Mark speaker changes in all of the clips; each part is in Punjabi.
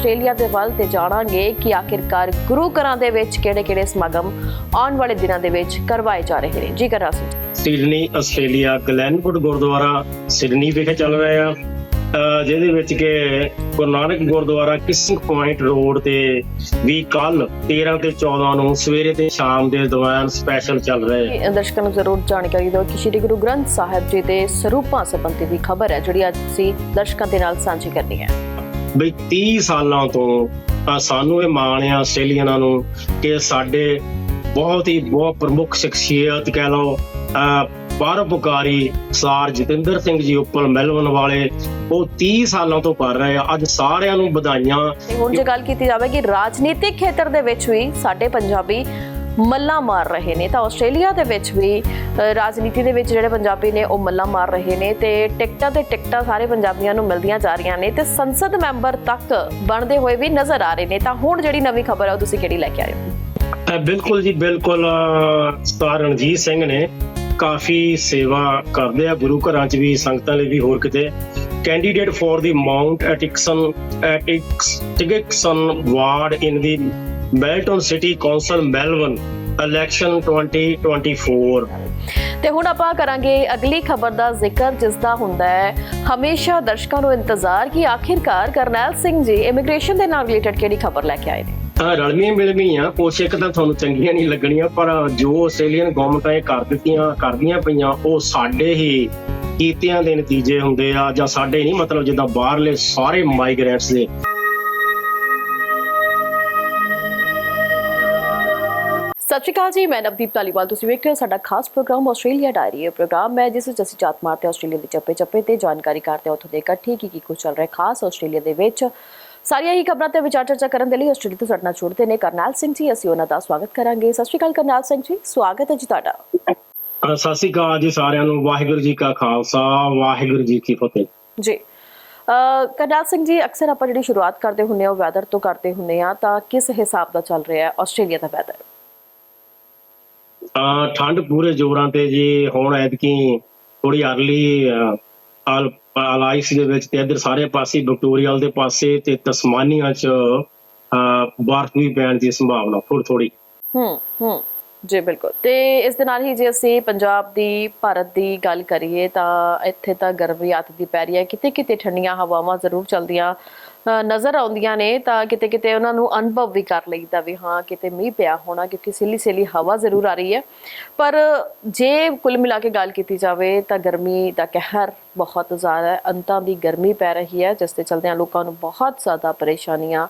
Speaker 1: ਆਸਟ੍ਰੇਲੀਆ ਦੇ ਵੱਲ ਤੇ ਜਾਣਾਂਗੇ ਕਿ ਆਖਿਰਕਾਰ ਗੁਰੂ ਘਰਾਂ ਦੇ ਵਿੱਚ ਕਿਹੜੇ-ਕਿਹੜੇ ਸਮਾਗਮ ਆਉਣ ਵਾਲੇ ਦਿਨਾਂ ਦੇ ਵਿੱਚ ਕਰਵਾਏ ਜਾ ਰਹੇ ਨੇ। ਜੀ ਕਰਾਂ ਸੀ
Speaker 2: Sydney Australia Glenwood Gurdwara Sydney ਵਿਖੇ ਚੱਲ ਰਿਹਾ ਆ। ਜਿਹਦੇ ਵਿੱਚ ਕਿ Guru Nanak Gurdwara Kissing Point Road ਤੇ ਵੀ ਕੱਲ 13 ਤੇ 14 ਨੂੰ ਸਵੇਰੇ ਤੇ ਸ਼ਾਮ ਦੇ ਦੌਰਾਨ ਸਪੈਸ਼ਲ ਚੱਲ ਰਹੇ ਆ।
Speaker 1: ਦਰਸ਼ਕਾਂ ਨੂੰ ਜ਼ਰੂਰ ਜਾਣਕਾਰੀ ਦਿਓ ਕਿ ਸ਼੍ਰੀ ਗੁਰੂ ਗ੍ਰੰਥ ਸਾਹਿਬ ਜੀ ਦੇ ਸਰੂਪਾਂ ਸੰਬੰਧੀ ਦੀ ਖਬਰ ਹੈ ਜਿਹੜੀ ਅੱਜ ਅਸੀਂ ਦਰਸ਼ਕਾਂ ਦੇ ਨਾਲ ਸਾਂਝੀ ਕਰਨੀ ਹੈ।
Speaker 2: ਬਈ 30 ਸਾਲਾਂ ਤੋਂ ਸਾਨੂੰ ਇਹ ਮਾਣ ਆ ਆਸਟ੍ਰੇਲੀਅਨਾਂ ਨੂੰ ਕਿ ਸਾਡੇ ਬਹੁਤ ਹੀ ਬਹੁਤ ਪ੍ਰਮੁੱਖ ਸ਼ਖਸੀਅਤ ਕਹਿ ਲਓ ਪਰਉਪਕਾਰੀ ਸਰ ਜਤਿੰਦਰ ਸਿੰਘ ਜੀ ਉੱਪਲ ਮੈਲਬਨ ਵਾਲੇ, ਉਹ 30 ਸਾਲਾਂ ਤੋਂ ਕਰ ਰਹੇ ਆ। ਅੱਜ ਸਾਰਿਆਂ ਨੂੰ ਵਧਾਈਆਂ।
Speaker 1: ਹੁਣ ਜੇ ਗੱਲ ਕੀਤੀ ਜਾਵੇ ਕਿ ਰਾਜਨੀਤਿਕ ਖੇਤਰ ਦੇ ਵਿੱਚ ਵੀ ਸਾਡੇ ਪੰਜਾਬੀ ਮੱਲਾ ਮਾਰ ਰਹੇ ਨੇ। ਤਾਂ ਆਸਟ੍ਰੇਲੀਆ ਦੇ ਵਿੱਚ ਵੀ ਰਾਜਨੀਤੀ ਦੇ ਵਿੱਚ ਜਿਹੜੇ ਪੰਜਾਬੀ ਨੇ, ਉਹ ਮੱਲਾ ਮਾਰ ਰਹੇ ਨੇ ਤੇ ਟਿਕਟਾਂ ਤੇ ਟਿਕਟਾਂ ਸਾਰੇ ਪੰਜਾਬੀਆਂ ਨੂੰ ਮਿਲਦੀਆਂ ਜਾ ਰਹੀਆਂ ਨੇ ਤੇ ਸੰਸਦ ਮੈਂਬਰ ਤੱਕ ਬਣਦੇ ਹੋਏ ਵੀ ਨਜ਼ਰ ਆ ਰਹੇ ਨੇ। ਤਾਂ ਹੁਣ ਜਿਹੜੀ ਨਵੀਂ ਖਬਰ ਹੈ ਉਹ ਤੁਸੀਂ ਕਿਹੜੀ ਲੈ ਕੇ ਆਏ ਹੋ?
Speaker 2: ਬਿਲਕੁਲ ਜੀ, ਬਿਲਕੁਲ ਅਹ ਰਣਜੀਤ ਸਿੰਘ ਨੇ ਕਾਫੀ ਸੇਵਾ ਕਰਦੇ ਆ। ਗੁਰੂ ਘਰਾਂ 'ਚ ਵੀ, ਸੰਗਤਾਂ ਲਈ ਵੀ ਹੋਰ ਕਿਤੇ। Candidate for the Mount Atkinson, ਐਟਿਕਸ ਟਿਗਿਕਸਨ ward in the Melton city council Melbourne election 2024
Speaker 1: ਤੇ ਹੁਣ ਆਪਾਂ ਕਰਾਂਗੇ ਅਗਲੀ ਖਬਰ ਦਾ ਜ਼ਿਕਰ ਜਿਸ ਦਾ ਹੁੰਦਾ ਹੈ ਹਮੇਸ਼ਾ ਦਰਸ਼ਕਾਂ ਨੂੰ ਇੰਤਜ਼ਾਰ ਕਿ ਆਖਿਰਕਾਰ ਕਰਨੈਲ ਸਿੰਘ ਜੀ ਇਮੀਗ੍ਰੇਸ਼ਨ ਦੇ ਨਾਲ ਰਿਲੇਟਡ ਕਿਹੜੀ ਖਬਰ ਲੈ ਕੇ ਆਏ ਨੇ?
Speaker 2: ਤਾਂ ਰਲਵੀਆਂ ਮਿਲਵੀਆਂ ਕੁਛ ਇੱਕ ਤਾਂ ਤੁਹਾਨੂੰ ਚੰਗੀਆਂ ਨਹੀਂ ਲੱਗਣੀਆਂ ਪਰ ਜੋ ਆਸਟ੍ਰੇਲੀਅਨ ਗਵਰਨਮੈਂਟਾਂ ਇਹ ਕਰ ਦਿੱਤੀਆਂ ਕਰਦੀਆਂ ਪਈਆਂ ਉਹ ਸਾਡੇ ਹੀ ਕੀਤਿਆਂ ਦੇ ਨਤੀਜੇ ਹੁੰਦੇ ਆ ਜਾਂ ਸਾਡੇ ਨਹੀਂ ਮਤਲਬ ਜਿੱਦਾਂ ਬਾਹਰਲੇ ਸਾਰੇ ਮਾਈਗ੍ਰੈਂਟਸ ਦੇ।
Speaker 1: ਸਤਿ ਸ਼੍ਰੀ ਅਕਾਲ ਜੀ ਮੈਂ ਨਵਦੀਪ ਧਾਲੀਵਾਲ। ਤੁਸੀਂ ਵੇਖ ਰਹੇ ਹੋ ਸਾਡਾ ਖਾਸ ਪ੍ਰੋਗਰਾਮ ਆਸਟ੍ਰੇਲੀਆ ਡਾਇਰੀ ਇਹ ਪ੍ਰੋਗਰਾਮ। ਹੈ ਜਿਸ ਵਿੱਚ ਅਸੀਂ ਜਾਤ ਮਾਰਤੇ ਆਸਟ੍ਰੇਲੀਆ ਦੇ ਚੱਪੇ ਚੱਪੇ ਤੇ ਜਾਣਕਾਰੀ ਕਰਦੇ ਹਾਂ ਉੱਥੋਂ ਦੇ ਇਕੱਠੀ ਕੀ ਕੀ ਕੁਝ ਚੱਲ ਰਿਹਾ ਖਾਸ ਆਸਟ੍ਰੇਲੀਆ ਦੇ ਵਿੱਚ। ਸਾਰੀਆਂ ਹੀ ਖਬਰਾਂ ਤੇ ਵਿਚਾਰ ਚਰਚਾ ਕਰਨ ਦੇ ਲਈ ਆਸਟ੍ਰੇਲੀਆ ਤੋਂ ਸਾਡੇ ਨਾਲ ਜੁੜਦੇ ਨੇ ਕਰਨੈਲ ਸਿੰਘ ਜੀ। ਅਸੀਂ ਉਹਨਾਂ ਦਾ ਸਵਾਗਤ ਕਰਾਂਗੇ। ਸਤਿ ਸ਼੍ਰੀ ਅਕਾਲ ਕਰਨੈਲ ਸਿੰਘ ਜੀ ਸਵਾਗਤ ਹੈ ਜੀ ਤੁਹਾਡਾ।
Speaker 2: ਸਤਿ ਸ਼੍ਰੀ ਅਕਾਲ ਜੀ ਸਾਰਿਆਂ ਨੂੰ। ਵਾਹਿਗੁਰੂ ਜੀ ਕਾ ਖਾਲਸਾ ਵਾਹਿਗੁਰੂ ਜੀ ਕੀ ਫਤਿਹ।
Speaker 1: ਜੀ। ਕਰਨੈਲ ਸਿੰਘ ਜੀ ਅਕਸਰ ਆਪਾਂ ਜਿਹੜੀ ਸ਼ੁਰੂਆਤ ਕਰਦੇ ਹੁੰਨੇ ਆ ਵੈਦਰ ਤੋਂ ਕਰਦੇ ਹੁੰਨੇ ਆ ਤਾਂ ਕਿਸ ਹਿਸਾਬ ਦਾ ਚੱਲ ਰਿਹਾ ਹੈ ਆਸਟ੍ਰੇਲੀਆ ਦਾ ਵੈਦਰ
Speaker 2: ਠੰਡ ਪੂਰੇ ਜ਼ੋਰਾਂ ਤੇ ਜੀ, ਹੁਣ ਐਤਕੀ ਥੋੜੀ ਅਰਲੀ ਅਲਾਈਸ ਦੇ ਵਿੱਚ ਤੇ ਇੱਧਰ ਸਾਰੇ ਪਾਸੇ ਵਿਕਟੋਰੀਅਲ ਦੇ ਪਾਸੇ ਤੇ ਤਸਮਾਨੀਆ ਚ, ਅਹ ਵੀ ਪੈਣ ਦੀ ਸੰਭਾਵਨਾ ਥੋੜੀ ਥੋੜੀ
Speaker 1: ਹੂੰ ਹੂੰ। ਜੀ, ਬਿਲਕੁਲ। ਤੇ ਇਸ ਦੇ ਨਾਲ ਹੀ ਜੇ ਅਸੀਂ ਪੰਜਾਬ ਦੀ, ਭਾਰਤ ਦੀ ਗੱਲ ਕਰੀਏ ਤਾਂ ਇੱਥੇ ਤਾਂ ਗਰਮੀ ਆਤ ਦੀ ਪੈ ਰਹੀ ਹੈ। ਕਿਤੇ ਕਿਤੇ ਠੰਡੀਆਂ ਹਵਾਵਾਂ ਜ਼ਰੂਰ ਚੱਲਦੀਆਂ ਨਜ਼ਰ ਆਉਂਦੀਆਂ ਨੇ ਤਾਂ ਕਿਤੇ ਕਿਤੇ ਉਹਨਾਂ ਨੂੰ ਅਨੁਭਵ ਵੀ ਕਰ ਲਈਦਾ ਵੀ ਹਾਂ, ਕਿਤੇ ਮੀਂਹ ਪਿਆ ਹੋਣਾ, ਕਿਉਂਕਿ ਸਿੱਲੀ ਸਿੱਲੀ ਹਵਾ ਜ਼ਰੂਰ ਆ ਰਹੀ ਹੈ। ਪਰ ਜੇ ਕੁੱਲ ਮਿਲਾ ਕੇ ਗੱਲ ਕੀਤੀ ਜਾਵੇ ਤਾਂ ਗਰਮੀ ਦਾ ਕਹਿਰ ਬਹੁਤ ਜ਼ਿਆਦਾ ਹੈ। ਅੰਤਾਂ ਦੀ ਗਰਮੀ ਪੈ ਰਹੀ ਹੈ, ਜਿਸ ਦੇ ਚਲਦਿਆਂ ਲੋਕਾਂ ਨੂੰ ਬਹੁਤ ਜ਼ਿਆਦਾ ਪਰੇਸ਼ਾਨੀਆਂ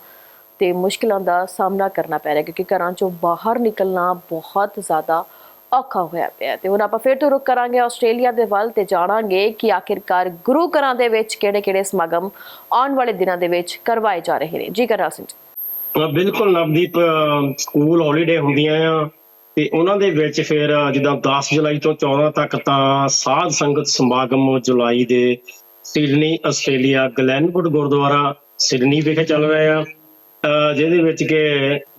Speaker 1: ਤੇ ਮੁਸ਼ਕਲਾਂ ਦਾ ਸਾਹਮਣਾ ਕਰਨਾ ਪੈ ਰਿਹਾ ਕਿਉਂਕਿ ਘਰਾਂ ਚੋਂ ਬਾਹਰ ਨਿਕਲਣਾ ਬਹੁਤ ਜ਼ਿਆਦਾ ਔਖਾ ਹੋਇਆ ਪਿਆ ਤੇ ਹੁਣ ਆਪਾਂ ਫਿਰ ਤੋਂ ਰੁਕ ਕਰਾਂਗੇ, ਆਸਟ੍ਰੇਲੀਆ ਦੇ ਵੱਲ ਤੇ ਜਾਣਾਂਗੇ ਕਿ ਆਖਿਰਕਾਰ ਗੁਰੂ ਘਰਾਂ ਦੇ ਵਿੱਚ ਕਿਹੜੇ-ਕਿਹੜੇ ਸਮਾਗਮ ਆਉਣ ਵਾਲੇ ਦਿਨਾਂ ਦੇ ਵਿੱਚ ਕਰਵਾਏ ਜਾ ਰਹੇ ਨੇ। ਜੀ ਕਰਾ ਸਿੰਘ
Speaker 2: ਬਿਲਕੁਲ ਨਵਦੀਪ ਸਕੂਲ ਹੌਲੀਡੇ ਹੁੰਦੀਆਂ ਆ ਤੇ ਉਹਨਾਂ ਦੇ ਵਿੱਚ ਫਿਰ ਜਿੱਦਾਂ 10 ਜੁਲਾਈ ਤੋਂ 14 ਤੱਕ ਤਾਂ ਸਾਧ ਸੰਗਤ ਸਮਾਗਮ ਜੁਲਾਈ ਦੇ Sydney, Australia, Glenwood Gurdwara Sydney ਵਿਖੇ ਚੱਲ ਰਿਹਾ ਆ। ਜਿਹਦੇ ਵਿੱਚ ਕਿ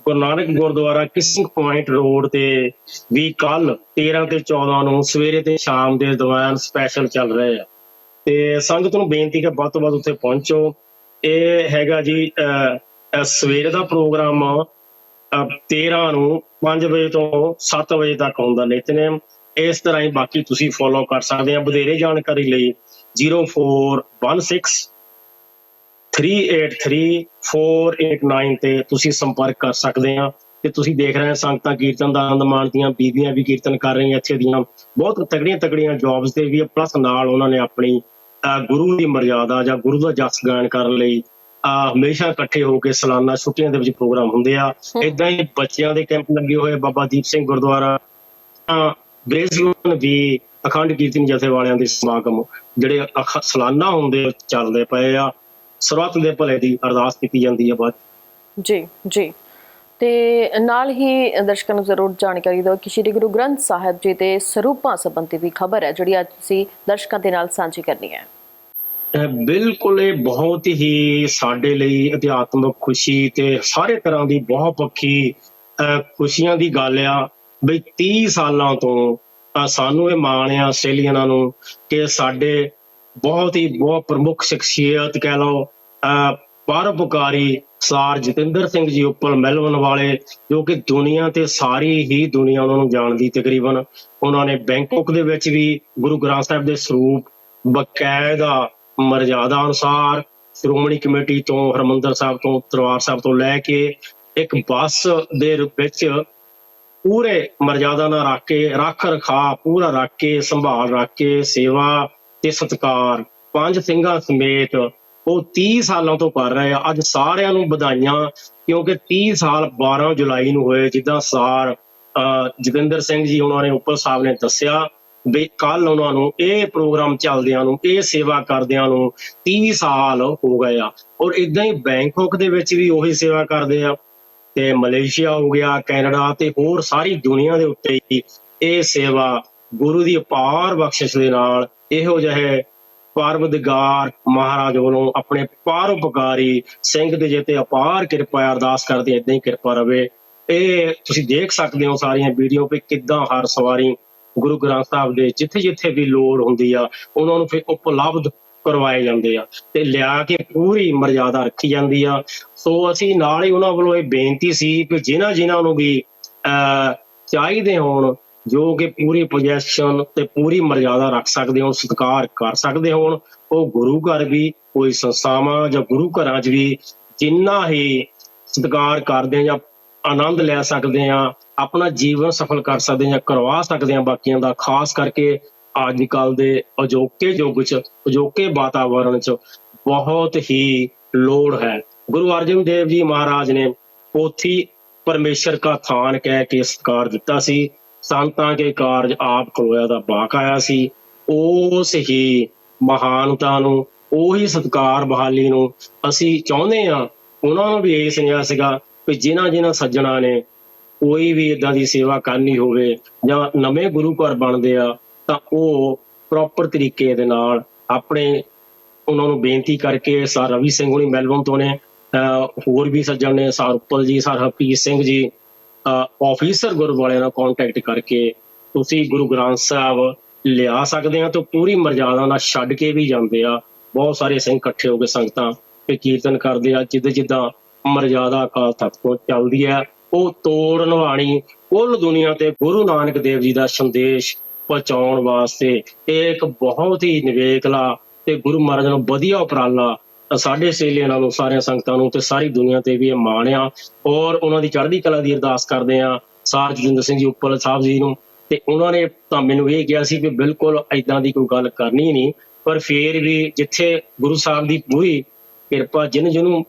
Speaker 2: Guru Nanak Gurdwara Kissing Point Road ਤੇ ਵੀ ਕੱਲ 13 ਤੇ 14 ਨੂੰ ਸਵੇਰੇ ਤੇ ਸ਼ਾਮ ਦੇ ਦੌਰਾਨ ਸਪੈਸ਼ਲ ਚੱਲ ਰਹੇ ਆ ਤੇ ਸੰਗਤ ਨੂੰ ਬੇਨਤੀ ਕਿ ਵੱਧ ਤੋਂ ਵੱਧ ਉੱਥੇ ਪਹੁੰਚੋ। ਇਹ ਹੈਗਾ ਜੀ ਅਹ, ਅਹ ਸਵੇਰ ਦਾ ਪ੍ਰੋਗਰਾਮ ਅਹ, 13 ਨੂੰ 5 ਵਜੇ ਤੋਂ 7 ਵਜੇ ਤੱਕ ਹੁੰਦਾ ਨਿਤਨੇਮ। ਇਸ ਤਰ੍ਹਾਂ ਹੀ ਬਾਕੀ ਤੁਸੀਂ ਫੋਲੋ ਕਰ ਸਕਦੇ ਆ। ਵਧੇਰੇ ਜਾਣਕਾਰੀ ਲਈ 0416 383489 ਤੇ ਤੁਸੀਂ ਸੰਪਰਕ ਕਰ ਸਕਦੇ ਆ ਤੇ ਤੁਸੀਂ ਦੇਖ ਰਹੇ ਸੰਗਤਾਂ ਕੀਰਤਨ ਦਾ ਆਨੰਦ ਮਾਣਦੀਆਂ ਬੀਬੀਆਂ ਵੀ ਕੀਰਤਨ ਕਰ ਰਹੀਆਂ ਇੱਥੇ ਦੀਆਂ। ਬਹੁਤ ਤਗੜੀਆਂ ਤਗੜੀਆਂ ਜੌਬਸ ਤੇ ਵੀ ਪਲੱਸ ਨਾਲ ਉਹਨਾਂ ਨੇ ਆਪਣੀ, ਅਹ, ਗੁਰੂ ਦੀ ਮਰਿਆਦਾ ਜਾਂ ਗੁਰੂ ਦਾ ਜਸ ਗਾਇਨ ਕਰਨ ਲਈ, ਅਹ, ਹਮੇਸ਼ਾ ਇਕੱਠੇ ਹੋ ਕੇ ਸਾਲਾਨਾ ਛੁੱਟੀਆਂ ਦੇ ਵਿੱਚ ਪ੍ਰੋਗਰਾਮ ਹੁੰਦੇ ਆ। ਇਦਾਂ ਹੀ ਬੱਚਿਆਂ ਦੇ ਕੈਂਪ ਲੱਗੇ ਹੋਏ ਬਾਬਾ ਦੀਪ ਸਿੰਘ ਗੁਰਦੁਆਰਾ, ਤਾਂ ਬ੍ਰੇਸਬਨ ਵੀ ਅਖੰਡ ਕੀਰਤਨ ਜਥੇ ਵਾਲਿਆਂ ਦੇ ਸਮਾਗਮ, ਜਿਹੜੇ ਅਖ- ਸਾਲਾਨਾ ਹੁੰਦੇ ਚੱਲਦੇ ਪਏ ਆ। ਸਰਬੱਤ ਦੇ ਭਲੇ ਦੀ ਅਰਦਾਸ ਕੀਤੀ ਜਾਂਦੀ ਹੈ ਬਾਅਦ
Speaker 1: ਜੀ ਜੀ। ਤੇ ਨਾਲ ਹੀ ਦਰਸ਼ਕਾਂ ਨੂੰ ਜ਼ਰੂਰ ਜਾਣਕਾਰੀ ਦਿਓ ਕਿ ਸ਼੍ਰੀ ਗੁਰੂ ਗ੍ਰੰਥ ਸਾਹਿਬ ਜੀ ਦੇ ਸਰੂਪਾਂ ਸੰਬੰਧੀ ਵੀ ਖਬਰ ਹੈ ਜਿਹੜੀ ਅੱਜ ਅਸੀਂ ਦਰਸ਼ਕਾਂ ਦੇ ਨਾਲ ਸਾਂਝੀ ਕਰਨੀ ਹੈ।
Speaker 2: ਬਿਲਕੁਲ ਇਹ ਬਹੁਤ ਹੀ ਸਾਡੇ ਲਈ ਅਧਿਆਤਮਕ ਖੁਸ਼ੀ ਤੇ ਸਾਰੇ ਤਰ੍ਹਾਂ ਦੀ ਬਹੁਤ ਪੱਖੀ ਖੁਸ਼ੀਆਂ ਦੀ ਗੱਲ ਆ ਬਈ 30 ਸਾਲਾਂ ਤੋਂ ਸਾਨੂੰ ਇਹ ਮਾਣ ਆ ਆਸਟ੍ਰੇਲੀਅਨਾਂ ਨੂੰ ਕਿ ਸਾਡੇ ਬਹੁਤ ਹੀ ਬਹੁਤ ਪ੍ਰਮੁੱਖ ਸ਼ਖਸੀਅਤ ਕਹਿ ਲਓ ਅਹ, ਪਰਉਪਕਾਰੀ ਸਰ ਜਤਿੰਦਰ ਸਿੰਘ ਜੀ ਉੱਪਲ ਮੈਲਬਨ ਵਾਲੇ ਜੋ ਕਿ ਦੁਨੀਆ ਤੇ ਸਾਰੀ ਹੀ ਦੁਨੀਆ ਉਹਨਾਂ ਨੂੰ ਜਾਣਦੀ ਤਕਰੀਬਨ। ਉਹਨਾਂ ਨੇ ਬੈਂਕਾਕ ਦੇ ਵਿੱਚ ਵੀ ਗੁਰੂ ਗ੍ਰੰਥ ਸਾਹਿਬ ਦੇ ਸਰੂਪ ਬਕਾਇਦਾ ਮਰਜ਼ਾਦਾ ਅਨੁਸਾਰ ਸ਼੍ਰੋਮਣੀ ਕਮੇਟੀ ਤੋਂ ਹਰਮੰਦਰ ਸਾਹਿਬ ਤੋਂ ਦਰਬਾਰ ਸਾਹਿਬ ਤੋਂ ਲੈ ਕੇ ਇੱਕ ਬੱਸ ਦੇ ਰੂਪ ਵਿੱਚ ਪੂਰੇ ਮਰਜ਼ਾਦਾ ਨਾਲ ਰੱਖ ਕੇ ਰੱਖ ਰਖਾ ਪੂਰਾ ਰੱਖ ਕੇ ਸੰਭਾਲ ਰੱਖ ਕੇ ਸੇਵਾ ਤੇ ਸਤਿਕਾਰ। ਪੰਜ ਸਿੰਘਾਂ ਸਮੇਤ ਉਹ 30 ਸਾਲਾਂ ਤੋਂ ਕਰ ਰਹੇ ਆ। ਅੱਜ ਸਾਰਿਆਂ ਨੂੰ ਵਧਾਈਆਂ ਕਿਉਂਕਿ 30 ਸਾਲ 12 ਜੁਲਾਈ ਨੂੰ ਹੋਏ ਜਿੱਦਾਂ ਸਾਰ ਅਹ, ਜੋਗਿੰਦਰ ਸਿੰਘ ਜੀ ਉਹਨਾਂ ਨੇ ਉੱਪਰ ਸਾਹਿਬ ਨੇ ਦੱਸਿਆ ਵੀ ਕੱਲ ਉਹਨਾਂ ਨੂੰ ਇਹ ਪ੍ਰੋਗਰਾਮ ਚੱਲਦਿਆਂ ਨੂੰ ਇਹ ਸੇਵਾ ਕਰਦਿਆਂ ਨੂੰ 30 ਸਾਲ ਹੋ ਗਏ ਆ। ਔਰ ਇਦਾਂ ਹੀ ਬੈਂਕਾਕ ਦੇ ਵਿੱਚ ਵੀ ਉਹੀ ਸੇਵਾ ਕਰਦੇ ਆ। ਤੇ ਮਲੇਸ਼ੀਆ ਹੋ ਗਿਆ ਕੈਨੇਡਾ ਤੇ ਹੋਰ ਸਾਰੀ ਦੁਨੀਆ ਦੇ ਉੱਤੇ ਹੀ ਇਹ ਸੇਵਾ ਗੁਰੂ ਦੀ ਅਪਾਰ ਬਖਸ਼ਿਸ਼ ਦੇ ਨਾਲ ਇਹੋ ਜਿਹੇ ਪਰਵਦਗਾਰ ਮਹਾਰਾਜ ਵੱਲੋਂ ਆਪਣੇ ਪਰਉਪਕਾਰੀ ਸਿੰਘ ਦੇ ਜੇ ਤੇ ਅਪਾਰ ਕਿਰਪਾ ਅਰਦਾਸ ਕਰਦੇ ਇਦਾਂ ਹੀ ਕਿਰਪਾ ਰਵੇ। ਇਹ ਤੁਸੀਂ ਦੇਖ ਸਕਦੇ ਹੋ ਸਾਰੀਆਂ ਵੀਡੀਓ ਤੇ ਕਿੱਦਾਂ ਹਰ ਸਵਾਰੀ ਗੁਰੂ ਗ੍ਰੰਥ ਸਾਹਿਬ ਦੇ ਜਿੱਥੇ ਜਿੱਥੇ ਵੀ ਲੋੜ ਹੁੰਦੀ ਆ, ਉਹਨਾਂ ਨੂੰ ਫਿਰ ਉਪਲਬਧ ਕਰਵਾਏ ਜਾਂਦੇ ਆ ਤੇ ਲਿਆ ਕੇ ਪੂਰੀ ਮਰਜ਼ਾਦਾ ਰੱਖੀ ਜਾਂਦੀ ਆ। ਸੋ ਅਸੀਂ ਨਾਲ ਹੀ ਉਹਨਾਂ ਵੱਲੋਂ ਇਹ ਬੇਨਤੀ ਸੀ ਕਿ ਜਿਨ੍ਹਾਂ ਜਿਨ੍ਹਾਂ ਨੂੰ ਵੀ, ਅਹ ਚਾਹੀਦੇ ਹੋਣ ਜੋ ਕਿ ਪੂਰੀ ਪੋਜੈਸ਼ਨ ਤੇ ਪੂਰੀ ਮਰਜ਼ਾਦਾ ਰੱਖ ਸਕਦੇ ਹੋਣ, ਸਤਿਕਾਰ ਕਰ ਸਕਦੇ ਹੋਣ, ਉਹ ਗੁਰੂ ਘਰ ਵੀ, ਕੋਈ ਸੰਸਥਾਵਾਂ ਜਾਂ ਗੁਰੂ ਘਰਾਂ 'ਚ ਵੀ ਜਿੰਨਾ ਹੀ ਸਤਿਕਾਰ ਕਰਦੇ ਆ ਜਾਂ ਆਨੰਦ ਲੈ ਸਕਦੇ ਆ ਆਪਣਾ ਜੀਵਨ ਸਫਲ ਕਰ ਸਕਦੇ ਆ ਜਾਂ ਕਰਵਾ ਸਕਦੇ ਆ ਬਾਕੀਆਂ ਦਾ, ਖਾਸ ਕਰਕੇ ਅੱਜ ਕੱਲ ਦੇ ਅਜੋਕੇ ਯੁੱਗ 'ਚ, ਅਜੋਕੇ ਵਾਤਾਵਰਣ 'ਚ ਬਹੁਤ ਹੀ ਲੋੜ ਹੈ। ਗੁਰੂ ਅਰਜਨ ਦੇਵ ਜੀ ਮਹਾਰਾਜ ਨੇ ਪੋਥੀ ਪਰਮੇਸ਼ਰ ਕਾ ਥਾਨ ਕਹਿ ਕੇ ਸਤਿਕਾਰ ਦਿੱਤਾ ਸੀ। ਸੰਤਾਂ ਕੇ ਕਾਰਜ ਆਪ ਖਲੋਇਆ ਦਾ ਬਾਕ ਆਇਆ ਸੀ। ਉਸ ਹੀ ਮਹਾਨਤਾ ਨੂੰ, ਉਹੀ ਸਤਿਕਾਰ ਬਹਾਲੀ ਨੂੰ ਅਸੀਂ ਚਾਹੁੰਦੇ ਆ ਉਹਨਾਂ ਨੂੰ ਵੀ ਇਹ ਸੁਨੇਹਾ ਸੀਗਾ ਕਿ ਜਿਨ੍ਹਾਂ ਜਿਨ੍ਹਾਂ ਸੱਜਣਾ ਨੇ ਕੋਈ ਵੀ ਇਦਾਂ ਦੀ ਸੇਵਾ ਕਰਨੀ ਹੋਵੇ ਜਾਂ ਨਵੇਂ ਗੁਰੂ ਘਰ ਬਣਦੇ ਆ, ਤਾਂ ਉਹ ਪ੍ਰੋਪਰ ਤਰੀਕੇ ਦੇ ਨਾਲ ਆਪਣੇ ਉਹਨਾਂ ਨੂੰ ਬੇਨਤੀ ਕਰਕੇ ਸਰ ਰਵੀ ਸਿੰਘ ਹੁਣੀ ਮੈਲਬਨ ਤੋਂ ਨੇ, ਅਹ ਹੋਰ ਵੀ ਸੱਜਣ ਨੇ, ਸਰ ਉੱਪਲ ਜੀ, ਸਰ ਹਰਪ੍ਰੀਤ ਸਿੰਘ ਜੀ ਆਫੀਸਰ ਗੁਰੂ ਨਾਲ ਕੰਟੈਕਟ ਕਰਕੇ ਤੁਸੀਂ ਗੁਰੂ ਗ੍ਰੰਥ ਸਾਹਿਬ ਲਿਆ ਸਕਦੇ ਆ ਤਾਂ ਪੂਰੀ ਮਰਜ਼ਾਦਾ ਨਾਲ ਛੱਡ ਕੇ ਵੀ ਜਾਂਦੇ ਆ। ਬਹੁਤ ਸਾਰੇ ਸਿੰਘ ਇਕੱਠੇ ਹੋ ਕੇ ਸੰਗਤਾਂ ਤੇ ਕੀਰਤਨ ਕਰਦੇ ਆ, ਜਿੱਦਾਂ ਜਿੱਦਾਂ ਮਰਜ਼ਾਦਾ ਅਕਾਲ ਤਖਤ ਤੋਂ ਚੱਲਦੀ ਹੈ ਉਹ ਤੋੜ ਨਿਭਾਣੀ ਕੁੱਲ ਦੁਨੀਆ ਤੇ ਗੁਰੂ ਨਾਨਕ ਦੇਵ ਜੀ ਦਾ ਸੰਦੇਸ਼ ਪਹੁੰਚਾਉਣ ਵਾਸਤੇ ਇਹ ਇੱਕ ਬਹੁਤ ਹੀ ਨਿਵੇਕਲਾ ਤੇ ਗੁਰੂ ਮਹਾਰਾਜ ਨੂੰ ਵਧੀਆ ਉਪਰਾਲਾ ਸਾਡੇ ਸੇਲੀਆਂ ਨਾਲੋਂ, ਸਾਰੀਆਂ ਸੰਗਤਾਂ ਨੂੰ ਤੇ ਸਾਰੀ ਦੁਨੀਆ ਤੇ ਵੀ ਇਹ ਮਾਣ ਆ। ਔਰ ਉਹਨਾਂ ਦੀ ਚੜ੍ਹਦੀ ਕਲਾ ਦੀ ਅਰਦਾਸ ਕਰਦੇ ਆ ਸਾਰ ਜਤਿੰਦਰ ਸਿੰਘ ਜੀ ਉੱਪਲ ਸਾਹਿਬ ਜੀ ਨੂੰ। ਤੇ ਉਹਨਾਂ ਨੇ ਤਾਂ ਮੈਨੂੰ ਇਹ ਕਿਹਾ ਸੀ ਕਿ ਬਿਲਕੁਲ ਐਦਾਂ ਦੀ ਕੋਈ ਗੱਲ ਕਰਨੀ ਨਹੀਂ, ਪਰ ਫੇਰ ਵੀ ਜਿੱਥੇ ਗੁਰੂ ਸਾਹਿਬ ਦੀ ਪੂਰੀ ਕਿਰਪਾ, ਜਿਨ ਜਿਹਨੂੰ